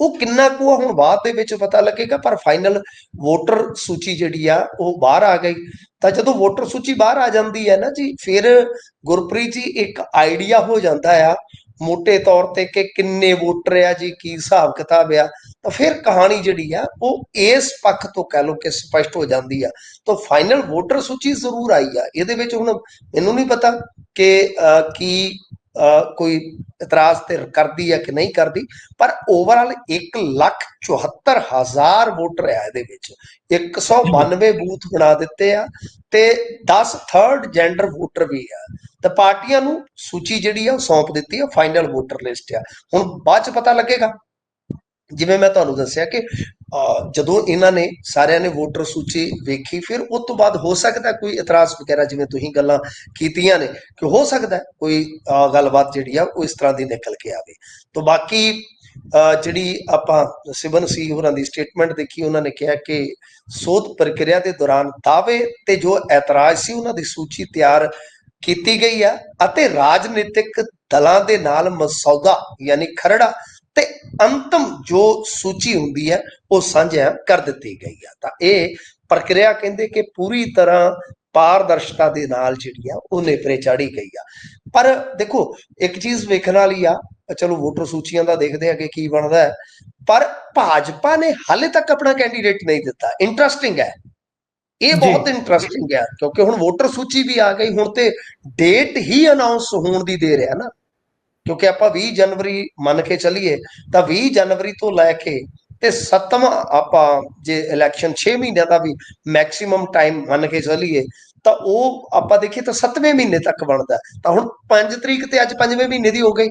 ਉਹ ਕਿੰਨਾ ਕੁ ਹੁਣ ਬਾਅਦ ਦੇ ਵਿੱਚ ਪਤਾ ਲੱਗੇਗਾ, ਪਰ ਫਾਈਨਲ ਵੋਟਰ ਸੂਚੀ ਜਿਹੜੀ ਆ, ਉਹ ਬਾਹਰ ਆ ਗਈ। ਤਾਂ ਜਦੋਂ ਵੋਟਰ ਸੂਚੀ ਬਾਹਰ ਆ ਜਾਂਦੀ ਹੈ ਨਾ ਜੀ, ਫਿਰ ਗੁਰਪ੍ਰੀਤ ਜੀ, ਇੱਕ ਆਈਡੀਆ ਹੋ ਜਾਂਦਾ ਆ ਮੋٹے ਤੌਰ ਤੇ ਕਿ ਕਿੰਨੇ ਵੋਟਰ ਆ ਜੀ ਕੀ ਹਿਸਾਬ ਕਿਤਾਬ ਆ ਤਾਂ ਫਿਰ ਕਹਾਣੀ ਜਿਹੜੀ ਆ ਉਹ ਇਸ ਪੱਖ ਤੋਂ ਕਹਿ ਲਓ ਕਿ ਸਪਸ਼ਟ ਹੋ ਜਾਂਦੀ ਆ। ਤਾਂ ਫਾਈਨਲ ਵੋਟਰ ਸੂਚੀ ਜ਼ਰੂਰ ਆਈ ਆ। ਇਹਦੇ ਵਿੱਚ ਹੁਣ ਮੈਨੂੰ ਨਹੀਂ ਪਤਾ ਕਿ ਅਹ, ਕੀ ਕੋਈ ਇਤਰਾਜ਼ ਤੇ ਕਰਦੀ ਹੈ ਕਿ ਨਹੀਂ ਕਰਦੀ, ਪਰ ਓਵਰਆਲ 174000 ਵੋਟਰ ਆ ਇਹਦੇ ਵਿੱਚ। 192 ਬੂਥ ਬਣਾ ਦਿੱਤੇ ਆ ਤੇ 10 ਥਰਡ ਜੈਂਡਰ ਵੋਟਰ ਵੀ ਆ। ਤਾਂ ਪਾਰਟੀਆਂ ਨੂੰ ਸੂਚੀ ਜਿਹੜੀ ਆ ਉਹ ਸੌਂਪ ਦਿੱਤੀ ਆ ਫਾਈਨਲ ਵੋਟਰ ਲਿਸਟ ਆ। ਹੁਣ ਬਾਅਦ ਚ ਪਤਾ ਲੱਗੇਗਾ। ਜਿਵੇਂ ਮੈਂ ਤੁਹਾਨੂੰ ਦੱਸਿਆ ਕਿ ਅਹ, ਜਦੋਂ ਇਹਨਾਂ ਨੇ ਸਾਰਿਆਂ ਨੇ ਵੋਟਰ ਸੂਚੀ ਵੇਖੀ ਫਿਰ ਉਸ ਤੋਂ ਬਾਅਦ ਹੋ ਸਕਦਾ ਕੋਈ ਇਤਰਾਜ਼ ਵਗੈਰਾ ਜਿਵੇਂ ਤੁਸੀਂ ਗੱਲਾਂ ਕੀਤੀਆਂ ਨੇ ਕਿ ਹੋ ਸਕਦਾ ਕੋਈ ਗੱਲਬਾਤ ਜਿਹੜੀ ਆ ਉਹ ਇਸ ਤਰ੍ਹਾਂ ਦੀ ਨਿਕਲ ਕੇ ਆਵੇ। ਤੋਂ ਬਾਕੀ ਅਹ, ਜਿਹੜੀ ਆਪਾਂ ਸਿਵਨ ਸੀ ਹੋਰਾਂ ਦੀ ਸਟੇਟਮੈਂਟ ਦੇਖੀ ਉਹਨਾਂ ਨੇ ਕਿਹਾ ਕਿ ਸੋਧ ਪ੍ਰਕਿਰਿਆ ਦੇ ਦੌਰਾਨ ਦਾਅਵੇ ਤੇ ਜੋ ਇਤਰਾਜ਼ ਸੀ ਉਹਨਾਂ ਦੀ ਸੂਚੀ ਤਿਆਰ ਕੀਤੀ ਗਈ ਆ ਅਤੇ ਰਾਜਨੀਤਿਕ ਦਲਾਂ ਦੇ ਨਾਲ ਮਸੌਦਾ ਯਾਨੀ ਖਰੜਾ ਤੇ ਅੰਤਮ ਜੋ ਸੂਚੀ ਹੁੰਦੀ ਹੈ ਉਹ ਸਾਂਝਾ ਕਰ ਦਿੱਤੀ ਗਈ ਆ। ਤਾਂ ਇਹ ਪ੍ਰਕਿਰਿਆ ਕਹਿੰਦੇ ਕਿ ਪੂਰੀ ਤਰ੍ਹਾਂ ਪਾਰਦਰਸ਼ਤਾ ਦੇ ਨਾਲ ਜਿਹੜੀ ਆ ਉਹ ਨੇਪਰੇ ਚਾੜੀ ਗਈ ਆ। ਪਰ ਦੇਖੋ ਇੱਕ ਚੀਜ਼ ਵੇਖਣ ਵਾਲੀ ਆ ਚਲੋ ਵੋਟਰ ਸੂਚੀਆਂ ਦਾ ਦੇਖਦੇ ਆ ਕਿ ਕੀ ਬਣਦਾ ਹੈ। ਪਰ ਭਾਜਪਾ ਨੇ ਹਾਲੇ ਤੱਕ ਆਪਣਾ ਕੈਂਡੀਡੇਟ ਨਹੀਂ ਦਿੱਤਾ। ਇੰਟਰਸਟਿੰਗ ਹੈ। ਇਹ। ਬਹੁਤ ਇੰਟਰਸਟਿੰਗ ਹੈ ਕਿਉਂਕਿ ਹੁਣ ਵੋਟਰ ਸੂਚੀ ਵੀ ਆ ਗਈ ਹੁਣ ਤੇ ਡੇਟ ਹੀ ਅਨਾਉਂਸ ਹੋਣ ਦੀ ਦੇਰ ਹੈ ਨਾ। ਕਿਉਂਕਿ ਆਪਾਂ 20 ਜਨਵਰੀ ਮੰਨ ਕੇ ਚੱਲੀਏ, ਤਾਂ 20 ਜਨਵਰੀ ਤੋਂ ਲੈ ਕੇ ਤੇ ਸੱਤਵਾਂ ਆਪਾਂ ਜੇ ਇਲੈਕਸ਼ਨ 6 ਮਹੀਨਿਆਂ ਦਾ ਵੀ ਮੈਕਸਿਮਮ ਟਾਈਮ ਮੰਨ ਕੇ ਚੱਲੀਏ, ਤਾਂ ਉਹ ਆਪਾਂ ਦੇਖੀਏ ਤਾਂ 7ਵੇਂ ਮਹੀਨੇ ਤੱਕ ਬਣਦਾ। ਤਾਂ ਹੁਣ 5 ਤਰੀਕ ਤੇ ਅੱਜ 5ਵੇਂ ਮਹੀਨੇ ਦੀ ਹੋ ਗਈ।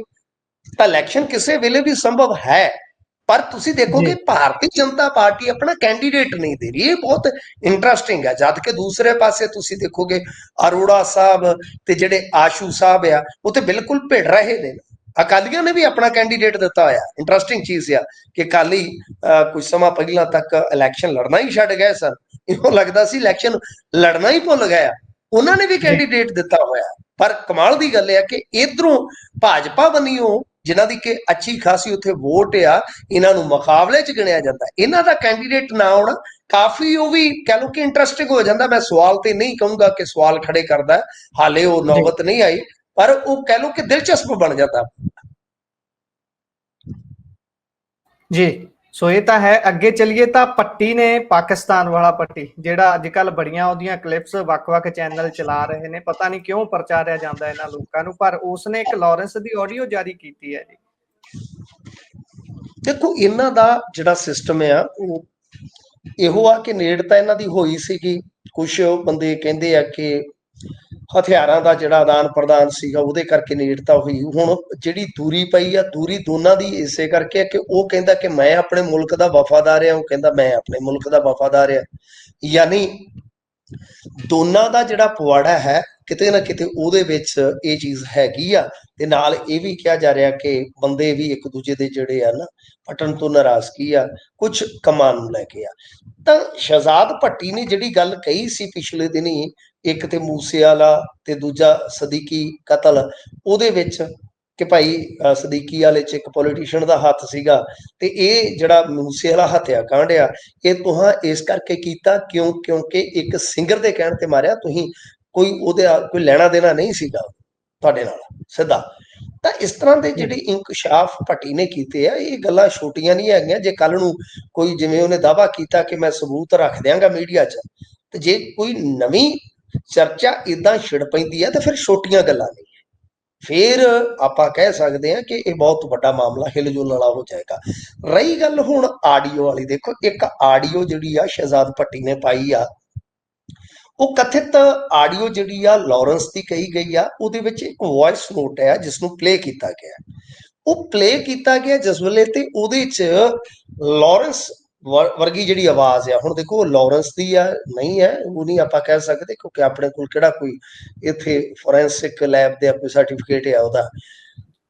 ਤਾਂ ਇਲੈਕਸ਼ਨ ਕਿਸੇ ਵੇਲੇ ਵੀ ਸੰਭਵ ਹੈ। ਪਰ ਤੁਸੀਂ ਦੇਖੋਗੇ ਜੀ। ਭਾਰਤੀ ਜਨਤਾ ਪਾਰਟੀ ਆਪਣਾ ਕੈਂਡੀਡੇਟ ਨਹੀਂ ਦੇ ਰਹੀ ਇਹ ਬਹੁਤ ਇੰਟਰਸਟਿੰਗ ਹੈ। ਜਦ ਕਿ ਦੂਸਰੇ ਪਾਸੇ ਤੁਸੀਂ ਦੇਖੋਗੇ ਅਰੋੜਾ ਸਾਹਿਬ ਤੇ ਜਿਹੜੇ ਆਸ਼ੂ ਸਾਹਿਬ ਆ ਉਹ ਤੇ ਬਿਲਕੁਲ ਭਿੜ ਰਹੇ ਨੇ। ਅਕਾਲੀਆਂ ਨੇ ਵੀ ਆਪਣਾ ਕੈਂਡੀਡੇਟ ਦਿੱਤਾ ਹੋਇਆ। ਇੰਟਰਸਟਿੰਗ ਚੀਜ਼ ਆ ਕਿ ਅਹ, ਕੁਝ ਸਮਾਂ ਪਹਿਲਾਂ ਤੱਕ ਇਲੈਕਸ਼ਨ ਲੜਨਾ ਹੀ ਛੱਡ ਗਏ ਸਨ। ਇਹਨੂੰ ਲੱਗਦਾ ਸੀ ਇਲੈਕਸ਼ਨ ਲੜਨਾ ਹੀ ਭੁੱਲ ਗਏ ਆ। ਉਹਨਾਂ ਨੇ ਵੀ ਕੈਂਡੀਡੇਟ ਦਿੱਤਾ ਹੋਇਆ। ਪਰ ਕਮਾਲ ਦੀ ਗੱਲ ਇਹ ਆ ਕਿ ਇਧਰੋਂ ਭਾਜਪਾ ਬੰਨਿਓ ਜਿਨ੍ਹਾਂ ਦੀ ਕਿ ਅੱਛੀ ਖਾਸੀ ਉੱਥੇ ਵੋਟ ਆ ਇਹਨਾਂ ਨੂੰ ਮੁਕਾਬਲੇ 'ਚ ਗਿਣਿਆ ਜਾਂਦਾ। ਇਹਨਾਂ ਦਾ ਕੈਂਡੀਡੇਟ ਨਾ ਆਉਣਾ ਕਾਫੀ ਉਹ ਵੀ ਕਹ ਲਓ ਕਿ ਇੰਟਰਸਟਿੰਗ ਹੋ ਜਾਂਦਾ। ਮੈਂ ਸਵਾਲ ਤੇ ਨਹੀਂ ਕਹੂੰਗਾ ਕਿ ਸਵਾਲ ਖੜੇ ਕਰਦਾ। ਹਾਲੇ ਉਹ ਨੌਬਤ ਨਹੀਂ ਆਈ ਪਰ ਉਹ ਕਹ ਲਓ ਕਿ ਦਿਲਚਸਪ ਬਣ ਜਾਂਦਾ। ਜੀ। ਸੋ ਇਹ ਤਾਂ ਹੈ, ਅੱਗੇ ਚੱਲੀਏ ਤਾਂ ਪੱਟੀ ਨੇ ਪਾਕਿਸਤਾਨ ਵਾਲਾ ਪੱਟੀ, ਜਿਹੜਾ ਅੱਜ ਕੱਲ ਬੜੀਆਂ ਉਹਦੀਆਂ ਕਲਿੱਪਸ ਵੱਖ-ਵੱਖ ਚੈਨਲ ਚਲਾ ਰਹੇ ਨੇ। ਪਤਾ ਨਹੀਂ ਕਿਉਂ ਪ੍ਰਚਾਰਿਆ ਜਾਂਦਾ ਇਹਨਾਂ ਲੋਕਾਂ ਨੂੰ, ਪਰ ਉਸਨੇ ਇੱਕ ਲਾਰੈਂਸ ਦੀ ਆਡੀਓ ਜਾਰੀ ਕੀਤੀ ਹੈ ਜੀ। ਦੇਖੋ, ਇਹਨਾਂ ਦਾ ਜਿਹੜਾ ਸਿਸਟਮ ਆ, ਉਹ ਇਹੋ ਆ ਕਿ ਨੇੜ ਤਾਂ ਇਹਨਾਂ ਦੀ ਹੋਈ ਸੀਗੀ। ਕੁਝ ਬੰਦੇ ਕਹਿੰਦੇ ਆ ਕਿ ਹਥਿਆਰਾਂ ਦਾ ਜਿਹੜਾ ਆਦਾਨ ਪ੍ਰਦਾਨ ਸੀਗਾ ਉਹਦੇ ਕਰਕੇ ਨੇੜਤਾ ਹੋਈ। ਹੁਣ ਜਿਹੜੀ ਦੂਰੀ ਪਈ ਆ, ਦੂਰੀ ਦੋਨਾਂ ਦੀ ਇਸੇ ਕਰਕੇ ਕਿ ਉਹ ਕਹਿੰਦਾ ਕਿ ਮੈਂ ਆਪਣੇ ਮੁਲਕ ਦਾ ਵਫਾਦਾਰ ਆ, ਉਹ ਕਹਿੰਦਾ ਮੈਂ ਆਪਣੇ ਮੁਲਕ ਦਾ ਵਫਾਦਾਰ ਆ। ਯਾਨੀ ਦੋਨਾਂ ਦਾ ਜਿਹੜਾ ਪਵਾੜਾ ਹੈ, ਕਿਤੇ ਨਾ ਕਿਤੇ ਉਹਦੇ ਵਿੱਚ ਇਹ ਚੀਜ਼ ਹੈਗੀ ਆ ਤੇ ਨਾਲ ਇਹ ਵੀ ਕਿਹਾ ਜਾ ਰਿਹਾ ਕਿ ਬੰਦੇ ਵੀ ਇੱਕ ਦੂਜੇ ਦੇ ਜਿਹੜੇ ਆ ਨਾ ਪਟਨ ਤੋਂ ਨਾਰਾਜ਼ਗੀ ਆ ਕੁਝ ਕਮਾਨ ਨੂੰ ਲੈ ਕੇ ਆ। ਤਾਂ ਸ਼ਹਜ਼ਾਦ ਭੱਟੀ ਨੇ ਜਿਹੜੀ ਗੱਲ ਕਹੀ ਸੀ ਪਿਛਲੇ ਦਿਨੀ, ਇੱਕ ਤੇ ਮੂਸੇ ਵਾਲਾ ਤੇ ਦੂਜਾ ਸਦੀਕੀ ਕਤਲ, ਉਹਦੇ ਵਿੱਚ ਕਿ ਭਾਈ ਸਦੀਕੀ ਵਾਲੇ ਚ ਇੱਕ ਪੋਲੀਟੀਸ਼ੀਅਨ ਦਾ ਹੱਥ ਸੀਗਾ ਤੇ ਇਹ ਜਿਹੜਾ ਮੂਸੇ ਵਾਲਾ ਹੱਤਿਆ ਕਾਂਡ ਆ ਇਹ ਤੁਹਾਂ ਇਸ ਕਰਕੇ ਕੀਤਾ ਕਿਉਂ, ਕਿਉਂਕਿ ਇੱਕ ਸਿੰਗਰ ਦੇ ਕਹਿਣ ਤੇ ਮਾਰਿਆ, ਤੁਸੀਂ ਕੋਈ ਉਹਦੇ ਕੋਈ ਲੈਣਾ ਦੇਣਾ ਨਹੀਂ ਸੀਗਾ ਤੁਹਾਡੇ ਨਾਲ, ਸਿੱਧਾ। ਤਾਂ ਇਸ ਤਰ੍ਹਾਂ ਦੇ ਜਿਹੜੇ ਇੰਕਸ਼ਾਫ ਭੱਟੀ ਨੇ ਕੀਤੇ ਆ ਇਹ ਗੱਲਾਂ ਛੋਟੀਆਂ ਨਹੀਂ ਹੈਗੀਆਂ। ਜੇ ਕੱਲ ਨੂੰ ਕੋਈ ਜਿਵੇਂ ਉਹਨੇ ਦਾਵਾ ਕੀਤਾ ਕਿ ਮੈਂ ਸਬੂਤ ਰੱਖ ਦਿਆਂਗਾ ਮੀਡੀਆ 'ਚ ਤੇ ਜੇ ਕੋਈ ਨਵੀਂ ਚਰਚਾ ਇਦਾਂ ਛਿੜ ਪੈਂਦੀ ਹੈ ਤਾਂ ਫਿਰ ਛੋਟੀਆਂ ਗੱਲਾਂ ਨਹੀਂ ਫਿਰ ਆਪਾਂ ਕਹਿ ਸਕਦੇ ਹਾਂ ਕਿ ਇਹ ਬਹੁਤ ਵੱਡਾ ਮਾਮਲਾ ਹਿਲਜੁਲ ਵਾਲਾ ਹੋ ਜਾਏਗਾ। ਰਹੀ ਗੱਲ ਹੁਣ ਆਡੀਓ ਵਾਲੀ ਦੇਖੋ ਇੱਕ ਆਡੀਓ ਜਿਹੜੀ ਆ ਸ਼ਹਜ਼ਾਦ ਭੱਟੀ ਨੇ ਪਾਈ ਆ ਉਹ ਕਥਿਤ ਆਡੀਓ ਜਿਹੜੀ ਆ ਲਾਰੈਂਸ ਦੀ ਕਹੀ ਗਈ ਆ ਉਹਦੇ ਵਿੱਚ ਇੱਕ ਵੌਇਸ ਨੋਟ ਹੈ ਜਿਸ ਨੂੰ ਪਲੇ ਕੀਤਾ ਗਿਆ। ਉਹ ਪਲੇ ਕੀਤਾ ਗਿਆ ਜਿਸ ਵੇਲੇ ਤੇ ਉਹਦੇ ਚ ਲਾਰੈਂਸ ਵਰ- ਵਰਗੀ ਜਿਹੜੀ ਆਵਾਜ਼ ਆ ਹੁਣ ਦੇਖੋ ਲਾਰੈਂਸ ਦੀ ਆ ਨਹੀਂ ਹੈ ਉਹ ਨਹੀਂ ਆਪਾਂ ਕਹਿ ਸਕਦੇ ਕਿਉਂਕਿ ਆਪਣੇ ਕੋਲ ਕਿਹੜਾ ਕੋਈ ਇੱਥੇ ਫੋਰੈਂਸਿਕ ਲੈਬ ਦੇ ਕੋਈ ਸਰਟੀਫਿਕੇਟ ਆ ਉਹਦਾ।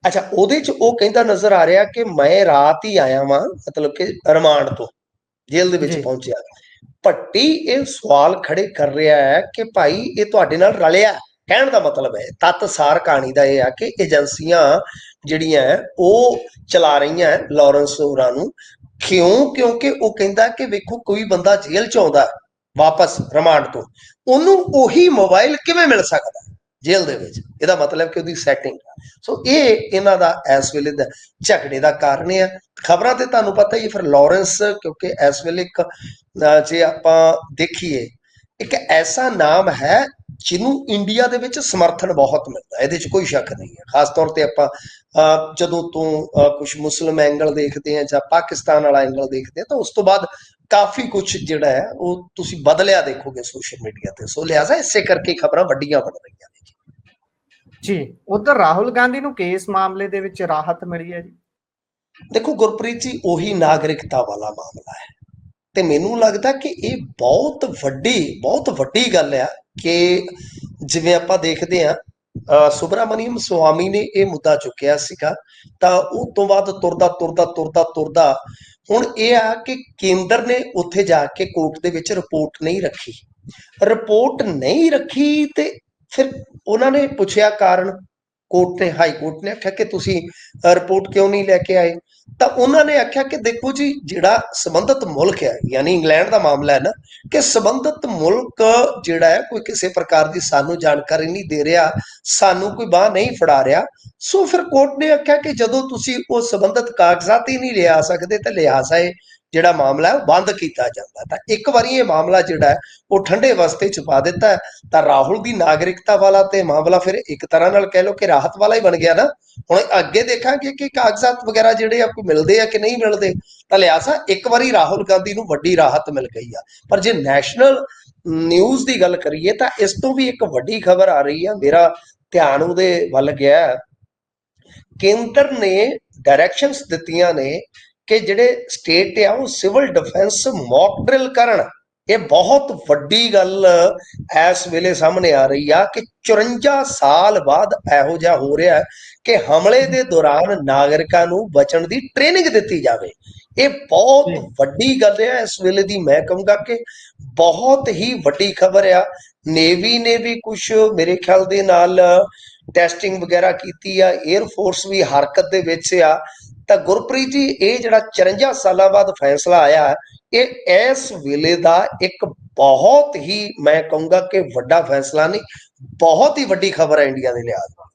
ਅੱਛਾ ਉਹਦੇ ਚ ਉਹ ਕਹਿੰਦਾ ਨਜ਼ਰ ਆ ਰਿਹਾ ਕਿ ਮੈਂ ਰਾਤ ਹੀ ਆਇਆ ਵਾਂ ਮਤਲਬ ਕਿ ਰਿਮਾਂਡ ਤੋਂ ਜੇਲ੍ਹ ਦੇ ਵਿੱਚ। ਪਹੁੰਚਿਆ। ਭੱਟੀ ਇਹ ਸਵਾਲ ਖੜੇ ਕਰ ਰਿਹਾ ਹੈ ਕਿ ਭਾਈ ਇਹ ਤੁਹਾਡੇ ਨਾਲ ਰਲਿਆ ਕਹਿਣ ਦਾ ਮਤਲਬ ਹੈ, ਤੱਤ ਸਾਰ ਕਹਾਣੀ ਦਾ ਇਹ ਆ ਕਿ ਏਜੰਸੀਆਂ ਜਿਹੜੀਆਂ ਉਹ ਚਲਾ ਰਹੀਆਂ ਹੈ ਲਾਰੈਂਸ ਹੋਰਾਂ ਨੂੰ। ਕਿਉਂ? ਕਿਉਂਕਿ ਉਹ ਕਹਿੰਦਾ ਕਿ ਵੇਖੋ, ਕੋਈ ਬੰਦਾ ਜੇਲ੍ਹ ਚ ਆਉਂਦਾ ਵਾਪਸ ਰਿਮਾਂਡ ਤੋਂ। ਉਹਨੂੰ ਉਹੀ ਮੋਬਾਈਲ ਕਿਵੇਂ ਮਿਲ ਸਕਦਾ ਜੇਲ੍ਹ ਦੇ ਵਿੱਚ। ਇਹਦਾ ਮਤਲਬ ਕਿ ਉਹਦੀ ਸੈਟਿੰਗ ਸੋ ਇਹ ਇਹਨਾਂ ਦਾ ਇਸ ਵੇਲੇ ਦਾ ਝਗੜੇ ਦਾ ਕਾਰਨ ਹੈ ਖਬਰਾਂ ਤੇ ਤੁਹਾਨੂੰ ਪਤਾ ਹੀ ਫਿਰ ਲਾਰੈਂਸ ਕਿਉਂਕਿ ਇਸ ਵੇਲੇ ਇੱਕ ਜੇ ਆਪਾਂ ਦੇਖੀਏ ਇੱਕ ਐਸਾ ਨਾਮ ਹੈ ਜਿਹਨੂੰ ਇੰਡੀਆ ਦੇ ਵਿੱਚ ਸਮਰਥਨ ਬਹੁਤ ਮਿਲਦਾ ਇਹਦੇ 'ਚ ਕੋਈ ਸ਼ੱਕ ਨਹੀਂ ਹੈ। ਖਾਸ ਤੌਰ ਤੇ ਆਪਾਂ ਅਹ, ਜਦੋਂ ਤੋਂ ਕੁਝ ਮੁਸਲਮ ਐਂਗਲ ਦੇਖਦੇ ਆ ਜਾਂ ਪਾਕਿਸਤਾਨ ਵਾਲਾ ਐਂਗਲ ਦੇਖਦੇ ਆ ਤਾਂ ਉਸ ਤੋਂ ਬਾਅਦ ਕਾਫੀ ਕੁਝ ਜਿਹੜਾ ਹੈ ਉਹ ਤੁਸੀਂ ਬਦਲਿਆ ਦੇਖੋਗੇ ਸੋਸ਼ਲ ਮੀਡੀਆ ਤੇ। ਸੋ ਲਿਹਾਜ਼ਾ ਇਸੇ ਕਰਕੇ ਖਬਰਾਂ ਵੱਡੀਆਂ ਬਣ ਰਹੀਆਂ ਨੇ। ਜੀ, ਉਧਰ ਰਾਹੁਲ ਗਾਂਧੀ ਨੂੰ ਕੇਸ ਮਾਮਲੇ ਦੇ ਵਿੱਚ ਰਾਹਤ ਮਿਲੀ ਹੈ ਜੀ। ਦੇਖੋ, ਗੁਰਪ੍ਰੀਤ ਜੀ, ਉਹੀ ਨਾਗਰਿਕਤਾ ਵਾਲਾ ਮਾਮਲਾ ਹੈ। ਤੇ ਮੈਨੂੰ ਲੱਗਦਾ ਕਿ ਇਹ ਬਹੁਤ ਵੱਡੀ ਬਹੁਤ ਵੱਡੀ ਗੱਲ ਆ ਕਿ ਜਿਵੇਂ ਆਪਾਂ ਦੇਖਦੇ ਆ ਸੁਬਰਾਮਨੀਅਮ ਸੁਆਮੀ ਨੇ ਇਹ ਮੁੱਦਾ ਚੁੱਕਿਆ ਸੀਗਾ, ਤਾਂ ਉਹ ਤੋਂ ਬਾਅਦ ਤੁਰਦਾ ਤੁਰਦਾ ਤੁਰਦਾ ਤੁਰਦਾ, ਹੁਣ ਇਹ ਆ ਕਿ ਕੇਂਦਰ ਨੇ ਉੱਥੇ ਜਾ ਕੇ ਕੋਰਟ ਦੇ ਵਿੱਚ ਰਿਪੋਰਟ ਨਹੀਂ ਰੱਖੀ। ਰਿਪੋਰਟ ਨਹੀਂ ਰੱਖੀ ਤੇ ਫਿਰ ਉਹਨਾਂ ਨੇ ਪੁੱਛਿਆ ਕਾਰਨ ਕੋਰਟ ਨੇ, ਹਾਈ ਕੋਰਟ ਨੇ ਆਖਿਆ ਕਿ ਤੁਸੀਂ ਰਿਪੋਰਟ ਕਿਉਂ ਨਹੀਂ ਲੈ ਕੇ ਆਏ? ਤਾਂ ਉਹਨਾਂ ਨੇ ਆਖਿਆ ਕਿ ਦੇਖੋ ਜੀ, ਜਿਹੜਾ ਸੰਬੰਧਿਤ ਮੁਲਕ ਹੈ, ਯਾਨੀ ਇੰਗਲੈਂਡ ਦਾ ਮਾਮਲਾ ਹੈ ਨਾ, ਕਿ ਸੰਬੰਧਿਤ ਮੁਲਕ ਜਿਹੜਾ ਹੈ, ਕੋਈ ਕਿਸੇ ਪ੍ਰਕਾਰ ਦੀ ਸਾਨੂੰ ਜਾਣਕਾਰੀ ਨਹੀਂ ਦੇ ਰਿਹਾ, ਸਾਨੂੰ ਕੋਈ ਬਾਹ ਨਹੀਂ ਫੜਾ ਰਿਹਾ। ਸੋ ਫਿਰ ਕੋਰਟ ਨੇ ਆਖਿਆ ਕਿ ਜਦੋਂ ਤੁਸੀਂ ਉਹ ਸੰਬੰਧਿਤ ਕਾਗਜ਼ਾਤ ਹੀ ਨਹੀਂ ਲਿਆ ਸਕਦੇ ਤਾਂ ਲਿਆ ਇਹ ਜਿਹੜਾ ਮਾਮਲਾ ਹੈ, ਉਹ ਬੰਦ ਕੀਤਾ ਜਾਂਦਾ ਤਾਂ ਇੱਕ ਵਾਰੀ ਇਹ ਮਾਮਲਾ ਜਿਹੜਾ ਹੈ, ਉਹ ਠੰਡੇ ਵਸਤੇ ਚ ਪਾ ਦਿੱਤਾ ਤਾਂ ਰਾਹੁਲ ਦੀ ਨਾਗਰਿਕਤਾ ਵਾਲਾ ਤੇ ਮਾਮਲਾ ਫਿਰ ਇੱਕ ਤਰ੍ਹਾਂ ਨਾਲ ਕਹਿ ਲਓ ਕਿ ਰਾਹਤ ਵਾਲਾ ਹੀ ਬਣ ਗਿਆ ਨਾ। ਹੁਣ ਅੱਗੇ ਦੇਖਾਂਗੇ ਕਿ ਕਾਗਜ਼ਾਤ ਵਗੈਰਾ ਜਿਹੜੇ ਆ ਮਿਲਦੇ ਆ ਕਿ ਨਹੀਂ ਮਿਲਦੇ? ਤਾਂ ਲਿਆਸਾ, ਇੱਕ ਵਾਰੀ ਰਾਹੁਲ ਗਾਂਧੀ ਨੂੰ ਵੱਡੀ ਰਾਹਤ ਮਿਲ ਗਈ ਆ। ਪਰ ਜੇ ਨੈਸ਼ਨਲ ਨਿਊਜ਼ ਦੀ ਗੱਲ ਕਰੀਏ, ਤਾਂ ਇਸ ਤੋਂ ਵੀ ਇੱਕ ਵੱਡੀ ਖਬਰ ਆ ਰਹੀ ਆ। ਮੇਰਾ ਧਿਆਨ ਉਹਦੇ ਵੱਲ ਗਿਆ। ਕੇਂਦਰ ਨੇ ਡਾਇਰੈਕਸ਼ਨਸ ਦਿੱਤੀਆਂ ਨੇ ਕਿ ਜਿਹੜੇ ਸਟੇਟ ਆ ਉਹ ਸਿਵਲ ਡਿਫੈਂਸ ਮੌਕ ਡਰਿਲ ਕਰਨ। ਇਹ ਬਹੁਤ ਵੱਡੀ ਗੱਲ ਇਸ ਵੇਲੇ ਸਾਹਮਣੇ ਆ ਰਹੀ ਆ ਕਿ 54 ਸਾਲ ਬਾਅਦ ਇਹੋ ਜਿਹਾ ਹੋ ਰਿਹਾ ਕਿ ਹਮਲੇ ਦੇ ਦੌਰਾਨ ਨਾਗਰਿਕਾਂ ਨੂੰ ਬਚਣ ਦੀ ਟ੍ਰੇਨਿੰਗ ਦਿੱਤੀ ਜਾਵੇ। ਇਹ ਬਹੁਤ। ਵੱਡੀ ਗੱਲ ਹੈ ਇਸ ਵੇਲੇ ਦੀ ਮੈਂ ਕਹੂੰਗਾ ਕਿ ਬਹੁਤ ਹੀ ਵੱਡੀ ਖਬਰ ਆ। ਨੇਵੀ ਨੇ ਵੀ ਕੁਝ ਮੇਰੇ ਖਿਆਲ ਦੇ ਨਾਲ ਟੈਸਟਿੰਗ ਵਗੈਰਾ ਕੀਤੀ ਆ 에ਅਰ ਫੋਰਸ ਵੀ ਹਰਕਤ ਦੇ ਵਿੱਚ ਆ। ਤਾਂ ਗੁਰਪ੍ਰੀਤ ਜੀ, ਇਹ ਜਿਹੜਾ 54 ਸਾਲਾਂ ਬਾਅਦ ਫੈਸਲਾ ਆਇਆ, ਇਹ ਇਸ ਵੇਲੇ ਦਾ ਇੱਕ ਬਹੁਤ ਹੀ ਮੈਂ ਕਹੂੰਗਾ ਕਿ ਵੱਡਾ ਫੈਸਲਾ ਨਹੀਂ, ਬਹੁਤ ਹੀ ਵੱਡੀ ਖਬਰ ਹੈ ਇੰਡੀਆ ਦੇ ਲਿਹਾਜ਼ ਨਾਲ।